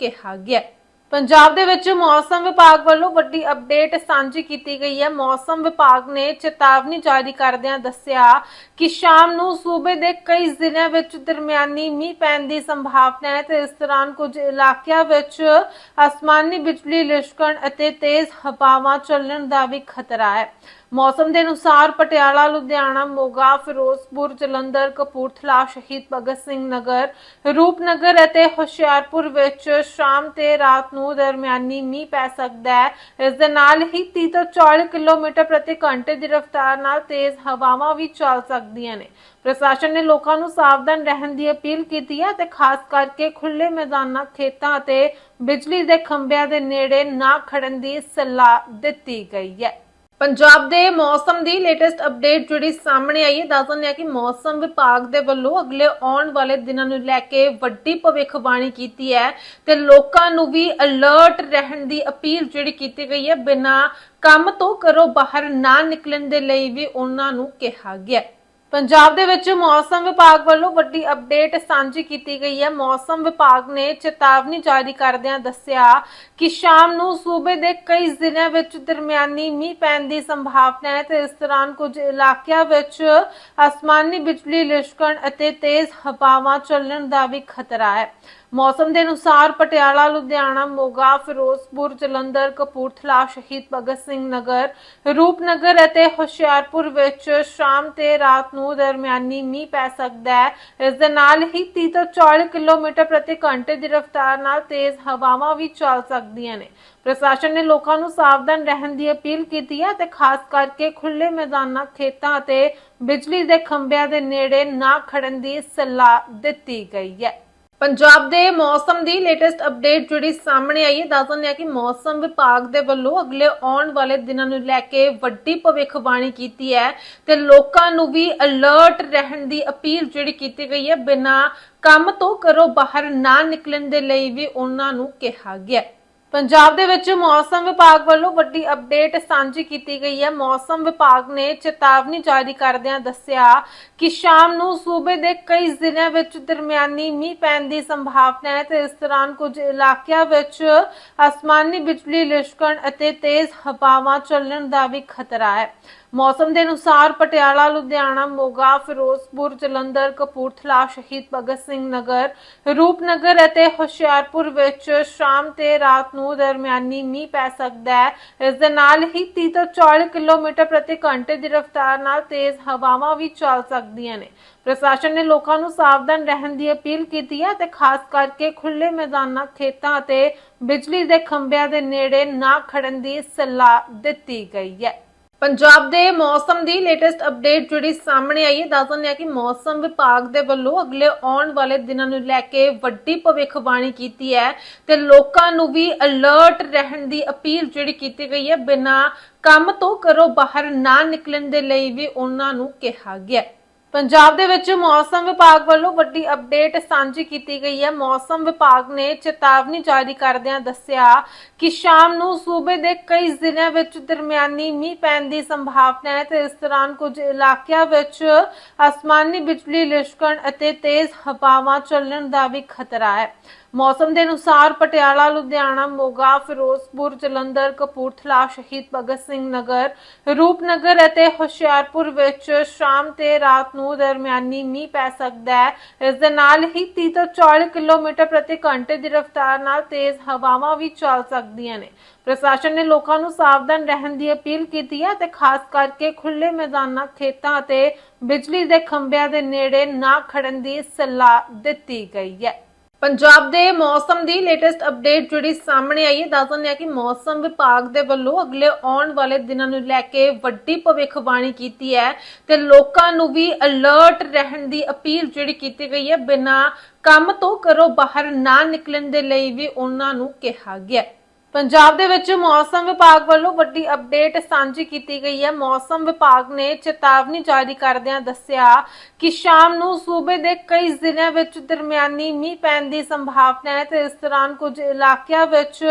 ਕਿਹਾ ਗਿਆ ਪੰਜਾਬ ਦੇ ਵਿੱਚ ਮੌਸਮ ਵਿਭਾਗ ਵੱਲੋਂ ਵੱਡੀ ਅਪਡੇਟ ਸਾਂਝੀ ਕੀਤੀ ਗਈ ਹੈ। ਮੌਸਮ ਵਿਭਾਗ ਨੇ ਚੇਤਾਵਨੀ ਜਾਰੀ ਕਰਦਿਆਂ ਦੱਸਿਆ ਕਿ ਸ਼ਾਮ ਨੂੰ ਸੂਬੇ ਦੇ ਕਈ ਜ਼ਿਲ੍ਹਿਆਂ ਵਿੱਚ ਦਰਮਿਆਨੀ ਮੀਂਹ ਪੈਣ ਦੀ ਸੰਭਾਵਨਾ ਹੈ ਤੇ ਇਸ ਦੌਰਾਨ ਕੁਝ ਇਲਾਕਿਆਂ ਵਿੱਚ ਅਸਮਾਨੀ ਬਿਜਲੀ ਲਿਸ਼ਕਣ ਅਤੇ ਤੇਜ਼ ਹਵਾਵਾਂ ਚੱਲਣ ਦਾ ਵੀ ਖਤਰਾ ਹੈ। ਮੌਸਮ ਦੇ ਅਨੁਸਾਰ ਪਟਿਆਲਾ, ਲੁਧਿਆਣਾ, ਮੋਗਾ, ਫਿਰੋਜ਼ਪੁਰ, ਜਲੰਧਰ, ਕਪੂਰਥਲਾ, ਸ਼ਹੀਦ ਭਗਤ ਸਿੰਘ ਨਗਰ, ਰੂਪਨਗਰ ਅਤੇ ਹੁਸ਼ਿਆਰਪੁਰ ਵਿੱਚ ਸ਼ਾਮ ਤੇ ਰਾਤ ਨੂੰ ਦਰਮਿਆਨੀ ਮੀਂਹ ਪੈ ਸਕਦਾ ਹੈ। ਇਸ ਦੇ ਨਾਲ ਹੀ 30 ਤੋਂ 40 ਕਿਲੋਮੀਟਰ ਪ੍ਰਤੀ ਘੰਟੇ ਦੀ ਰਫ਼ਤਾਰ ਨਾਲ ਤੇਜ਼ ਹਵਾਵਾਂ ਵੀ ਚੱਲ ਸਕਦੀਆਂ ਨੇ। ਪ੍ਰਸ਼ਾਸਨ ਨੇ ਲੋਕਾਂ ਨੂੰ ਸਾਵਧਾਨ ਰਹਿਣ ਦੀ ਅਪੀਲ ਕੀਤੀ ਹੈ ਤੇ ਖਾਸ ਕਰਕੇ ਖੁੱਲੇ ਮੈਦਾਨਾਂ, ਖੇਤਾਂ ਅਤੇ ਬਿਜਲੀ ਦੇ ਖੰਭਿਆਂ ਦੇ ਨੇੜੇ ਨਾ ਖੜਨ ਦੀ ਸਲਾਹ ਦਿੱਤੀ ਗਈ ਹੈ। ਪੰਜਾਬ ਦੇ ਮੌਸਮ ਦੀ ਲੇਟੈਸਟ ਅਪਡੇਟ ਜਿਹੜੀ ਸਾਹਮਣੇ ਆਈ ਹੈ, ਦੱਸ ਦਿੰਦੇ ਹਾਂ ਕਿ ਮੌਸਮ ਵਿਭਾਗ ਦੇ ਵੱਲੋਂ ਅਗਲੇ ਆਉਣ ਵਾਲੇ ਦਿਨਾਂ ਨੂੰ ਲੈ ਕੇ ਵੱਡੀ ਭਵਿੱਖਬਾਣੀ ਕੀਤੀ ਹੈ ਤੇ ਲੋਕਾਂ ਨੂੰ ਵੀ ਅਲਰਟ ਰਹਿਣ ਦੀ ਅਪੀਲ ਜਿਹੜੀ ਕੀਤੀ ਗਈ ਹੈ, ਬਿਨਾਂ ਕੰਮ ਤੋਂ ਕਰੋ ਬਾਹਰ ਨਾ ਨਿਕਲਣ ਦੇ ਲਈ ਵੀ ਉਹਨਾਂ ਨੂੰ ਕਿਹਾ ਗਿਆ ਹੈ। ਪੰਜਾਬ ਦੇ ਵਿੱਚ ਮੌਸਮ ਵਿਭਾਗ ਵੱਲੋਂ ਵੱਡੀ ਅਪਡੇਟ ਸਾਂਝੀ ਕੀਤੀ ਗਈ ਹੈ। ਮੌਸਮ ਵਿਭਾਗ ਨੇ ਚੇਤਾਵਨੀ ਜਾਰੀ ਕਰਦਿਆਂ ਦੱਸਿਆ ਕਿ ਸ਼ਾਮ ਨੂੰ ਸੂਬੇ ਦੇ ਕਈ ਜ਼ਿਲ੍ਹਿਆਂ ਵਿੱਚ ਦਰਮਿਆਨੀ ਮੀਂਹ ਪੈਣ ਦੀ ਸੰਭਾਵਨਾ ਹੈ ਤੇ ਇਸ ਦੌਰਾਨ ਕੁਝ ਇਲਾਕਿਆਂ ਵਿੱਚ ਅਸਮਾਨੀ ਬਿਜਲੀ ਲਿਸ਼ਕਣ ਅਤੇ ਤੇਜ਼ ਹਵਾਵਾਂ ਚੱਲਣ ਦਾ ਵੀ ਖਤਰਾ ਹੈ। ਮੌਸਮ ਦੇ ਅਨੁਸਾਰ ਪਟਿਆਲਾ, ਲੁਧਿਆਣਾ, ਮੋਗਾ, ਫਿਰੋਜ਼ਪੁਰ, ਜਲੰਧਰ, ਕਪੂਰਥਲਾ, ਸ਼ਹੀਦ ਭਗਤ ਸਿੰਘ ਨਗਰ, ਰੂਪਨਗਰ ਅਤੇ ਹੁਸ਼ਿਆਰਪੁਰ ਵਿੱਚ ਸ਼ਾਮ ਤੇ ਰਾਤ ਨੂੰ ਦਰਮਿਆਨੀ ਮੀਂਹ ਪੈ ਸਕਦਾ ਹੈ। ਇਸ ਦੇ ਨਾਲ ਹੀ 30 ਤੋਂ 40 ਕਿਲੋਮੀਟਰ ਪ੍ਰਤੀ ਘੰਟੇ ਦੀ ਰਫ਼ਤਾਰ ਨਾਲ ਤੇਜ਼ ਹਵਾਵਾਂ ਵੀ ਚੱਲ ਸਕਦੀਆਂ ਨੇ। ਪ੍ਰਸ਼ਾਸਨ ਨੇ ਲੋਕਾਂ ਨੂੰ ਸਾਵਧਾਨ ਰਹਿਣ ਦੀ ਅਪੀਲ ਕੀਤੀ ਹੈ ਤੇ ਖਾਸ ਕਰਕੇ ਖੁੱਲੇ ਮੈਦਾਨਾਂ, ਖੇਤਾਂ ਅਤੇ ਬਿਜਲੀ ਦੇ ਖੰਭਿਆਂ ਦੇ ਨੇੜੇ ਨਾ ਖੜਨ ਦੀ ਸਲਾਹ ਦਿੱਤੀ ਗਈ ਹੈ। ਪੰਜਾਬ ਦੇ ਮੌਸਮ ਦੀ ਲੇਟੈਸਟ ਅਪਡੇਟ ਜਿਹੜੀ ਸਾਹਮਣੇ ਆਈ ਹੈ, ਦੱਸ ਦਿੰਦੇ ਹਾਂ ਕਿ ਮੌਸਮ ਵਿਭਾਗ ਦੇ ਵੱਲੋਂ ਅਗਲੇ ਆਉਣ ਵਾਲੇ ਦਿਨਾਂ ਨੂੰ ਲੈ ਕੇ ਵੱਡੀ ਭਵਿੱਖਬਾਣੀ ਕੀਤੀ ਹੈ ਤੇ ਲੋਕਾਂ ਨੂੰ ਵੀ ਅਲਰਟ ਰਹਿਣ ਦੀ ਅਪੀਲ ਜਿਹੜੀ ਕੀਤੀ ਗਈ ਹੈ, ਬਿਨਾਂ ਕੰਮ ਤੋਂ ਕਰੋ ਬਾਹਰ ਨਾ ਨਿਕਲਣ ਦੇ ਲਈ ਵੀ ਉਹਨਾਂ ਨੂੰ ਕਿਹਾ ਗਿਆ ਹੈ। ਪੰਜਾਬ ਦੇ ਵਿੱਚ ਮੌਸਮ ਵਿਭਾਗ ਵੱਲੋਂ ਵੱਡੀ ਅਪਡੇਟ ਸਾਂਝੀ ਕੀਤੀ ਗਈ ਹੈ। ਮੌਸਮ ਵਿਭਾਗ ਨੇ ਚੇਤਾਵਨੀ ਜਾਰੀ ਕਰਦਿਆਂ ਦੱਸਿਆ ਕਿ ਸ਼ਾਮ ਨੂੰ ਸੂਬੇ ਦੇ ਕਈ ਜ਼ਿਲ੍ਹਿਆਂ ਵਿੱਚ ਦਰਮਿਆਨੀ ਮੀਂਹ ਪੈਣ ਦੀ ਸੰਭਾਵਨਾ ਹੈ ਤੇ ਇਸ ਦੌਰਾਨ ਕੁਝ ਇਲਾਕਿਆਂ ਵਿੱਚ ਅਸਮਾਨੀ ਬਿਜਲੀ, ਲਿਸ਼ਕਣ ਅਤੇ ਤੇਜ਼ ਹਵਾਵਾਂ ਚੱਲਣ ਦਾ ਵੀ ਖਤਰਾ ਹੈ। ਮੌਸਮ ਦੇ ਅਨੁਸਾਰ ਪਟਿਆਲਾ, ਲੁਧਿਆਣਾ, ਮੋਗਾ, ਫਿਰੋਜ਼ਪੁਰ, ਜਲੰਧਰ, ਕਪੂਰਥਲਾ, ਸ਼ਹੀਦ ਭਗਤ ਸਿੰਘ ਨਗਰ, ਰੂਪਨਗਰ ਅਤੇ ਹੁਸ਼ਿਆਰਪੁਰ ਵਿੱਚ ਸ਼ਾਮ ਤੇ ਰਾਤ ਨੂੰ ਦਰਮਿਆਨੀ ਮੀਂਹ ਪੈ ਸਕਦਾ ਹੈ। ਇਸ ਦੇ ਨਾਲ ਹੀ 30 ਤੋਂ 40 ਕਿਲੋਮੀਟਰ ਪ੍ਰਤੀ ਘੰਟੇ ਦੀ ਰਫ਼ਤਾਰ ਨਾਲ ਤੇਜ਼ ਹਵਾਵਾਂ ਵੀ ਚੱਲ ਸਕਦੀਆਂ ਨੇ। ਪ੍ਰਸ਼ਾਸਨ ਨੇ ਲੋਕਾਂ ਨੂੰ ਸਾਵਧਾਨ ਰਹਿਣ ਦੀ ਅਪੀਲ ਕੀਤੀ ਹੈ ਤੇ ਖਾਸ ਕਰਕੇ ਖੁੱਲੇ ਮੈਦਾਨਾਂ, ਖੇਤਾਂ ਅਤੇ ਬਿਜਲੀ ਦੇ ਖੰਭਿਆਂ ਦੇ ਨੇੜੇ ਨਾ ਖੜਨ ਦੀ ਸਲਾਹ ਦਿੱਤੀ ਗਈ ਹੈ। ਪੰਜਾਬ ਦੇ ਮੌਸਮ ਦੀ ਲੇਟੈਸਟ ਅਪਡੇਟ ਜਿਹੜੀ ਸਾਹਮਣੇ ਆਈ ਹੈ, ਦੱਸ ਦਿੰਦੇ ਹਾਂ ਕਿ ਮੌਸਮ ਵਿਭਾਗ ਦੇ ਵੱਲੋਂ ਅਗਲੇ ਆਉਣ ਵਾਲੇ ਦਿਨਾਂ ਨੂੰ ਲੈ ਕੇ ਵੱਡੀ ਭਵਿੱਖਬਾਣੀ ਕੀਤੀ ਹੈ ਤੇ ਲੋਕਾਂ ਨੂੰ ਵੀ ਅਲਰਟ ਰਹਿਣ ਦੀ ਅਪੀਲ ਜਿਹੜੀ ਕੀਤੀ ਗਈ ਹੈ, ਬਿਨਾਂ ਕੰਮ ਤੋਂ ਕਰੋ ਬਾਹਰ ਨਾ ਨਿਕਲਣ ਦੇ ਲਈ ਵੀ ਉਹਨਾਂ ਨੂੰ ਕਿਹਾ ਗਿਆ ਹੈ। ਪੰਜਾਬ ਦੇ ਵਿੱਚ ਮੌਸਮ ਵਿਭਾਗ ਵੱਲੋਂ ਵੱਡੀ ਅਪਡੇਟ ਸਾਂਝੀ ਕੀਤੀ ਗਈ ਹੈ। ਮੌਸਮ ਵਿਭਾਗ ਨੇ ਚੇਤਾਵਨੀ ਜਾਰੀ ਕਰਦਿਆਂ ਦੱਸਿਆ ਕਿ ਸ਼ਾਮ ਨੂੰ ਸੂਬੇ ਦੇ ਕਈ ਜ਼ਿਲ੍ਹਿਆਂ ਵਿੱਚ ਦਰਮਿਆਨੀ ਮੀਂਹ ਪੈਣ ਦੀ ਸੰਭਾਵਨਾ ਹੈ ਤੇ ਇਸ ਦੌਰਾਨ ਕੁਝ ਇਲਾਕਿਆਂ ਵਿੱਚ ਅਸਮਾਨੀ ਬਿਜਲੀ, ਲਿਸ਼ਕਣ ਅਤੇ ਤੇਜ਼ ਹਵਾਵਾਂ ਚੱਲਣ ਦਾ ਵੀ ਖਤਰਾ ਹੈ। ਮੌਸਮ ਦੇ ਅਨੁਸਾਰ ਪਟਿਆਲਾ, ਲੁਧਿਆਣਾ, ਮੋਗਾ, ਫਿਰੋਜ਼ਪੁਰ, ਜਲੰਧਰ, ਕਪੂਰਥਲਾ, ਸ਼ਹੀਦ ਭਗਤ ਸਿੰਘ ਨਗਰ, ਰੂਪਨਗਰ ਅਤੇ ਹੁਸ਼ਿਆਰਪੁਰ ਵਿੱਚ ਸ਼ਾਮ ਤੇ ਰਾਤ ਨੂੰ ਦਰਮਿਆਨੀ ਮੀਂਹ ਪੈ ਸਕਦਾ ਹੈ। ਇਸ ਦੇ ਨਾਲ ਹੀ 30 ਤੋਂ 40 ਕਿਲੋਮੀਟਰ ਪ੍ਰਤੀ ਘੰਟੇ ਦੀ ਰਫ਼ਤਾਰ ਨਾਲ ਤੇਜ਼ ਹਵਾਵਾਂ ਵੀ ਚੱਲ ਸਕਦੀਆਂ ਨੇ। ਪ੍ਰਸ਼ਾਸਨ ਨੇ ਲੋਕਾਂ ਨੂੰ ਸਾਵਧਾਨ ਰਹਿਣ ਦੀ ਅਪੀਲ ਕੀਤੀ ਹੈ ਤੇ ਖਾਸ ਕਰਕੇ ਖੁੱਲੇ ਮੈਦਾਨਾਂ, ਖੇਤਾਂ ਅਤੇ ਬਿਜਲੀ ਦੇ ਖੰਭਿਆਂ ਦੇ ਨੇੜੇ ਨਾ ਖੜਨ ਦੀ ਸਲਾਹ ਦਿੱਤੀ ਗਈ ਹੈ। ਪੰਜਾਬ ਦੇ ਮੌਸਮ ਦੀ ਲੇਟੈਸਟ ਅਪਡੇਟ ਜਿਹੜੀ ਸਾਹਮਣੇ ਆਈ ਹੈ, ਦੱਸ ਦਿੰਦੇ ਹਾਂ ਕਿ ਮੌਸਮ ਵਿਭਾਗ ਦੇ ਵੱਲੋਂ ਅਗਲੇ ਆਉਣ ਵਾਲੇ ਦਿਨਾਂ ਨੂੰ ਲੈ ਕੇ ਵੱਡੀ ਭਵਿੱਖਬਾਣੀ ਕੀਤੀ ਹੈ ਤੇ ਲੋਕਾਂ ਨੂੰ ਵੀ ਅਲਰਟ ਰਹਿਣ ਦੀ ਅਪੀਲ ਜਿਹੜੀ ਕੀਤੀ ਗਈ ਹੈ, ਬਿਨਾਂ ਕੰਮ ਤੋਂ ਕਰੋ ਬਾਹਰ ਨਾ ਨਿਕਲਣ ਦੇ ਲਈ ਵੀ ਉਹਨਾਂ ਨੂੰ ਕਿਹਾ ਗਿਆ ਹੈ। ਪੰਜਾਬ ਦੇ ਵਿੱਚ ਮੌਸਮ ਵਿਭਾਗ ਵੱਲੋਂ ਵੱਡੀ ਅਪਡੇਟ ਸਾਂਝੀ ਕੀਤੀ ਗਈ ਹੈ। ਮੌਸਮ ਵਿਭਾਗ ਨੇ ਚੇਤਾਵਨੀ ਜਾਰੀ ਕਰਦਿਆਂ ਦੱਸਿਆ ਕਿ ਸ਼ਾਮ ਨੂੰ ਸੂਬੇ ਦੇ ਕਈ ਜ਼ਿਲ੍ਹਿਆਂ ਵਿੱਚ ਦਰਮਿਆਨੀ ਮੀਂਹ ਪੈਣ ਦੀ ਸੰਭਾਵਨਾ ਹੈ ਤੇ ਇਸ ਦੌਰਾਨ ਕੁਝ ਇਲਾਕਿਆਂ ਵਿੱਚ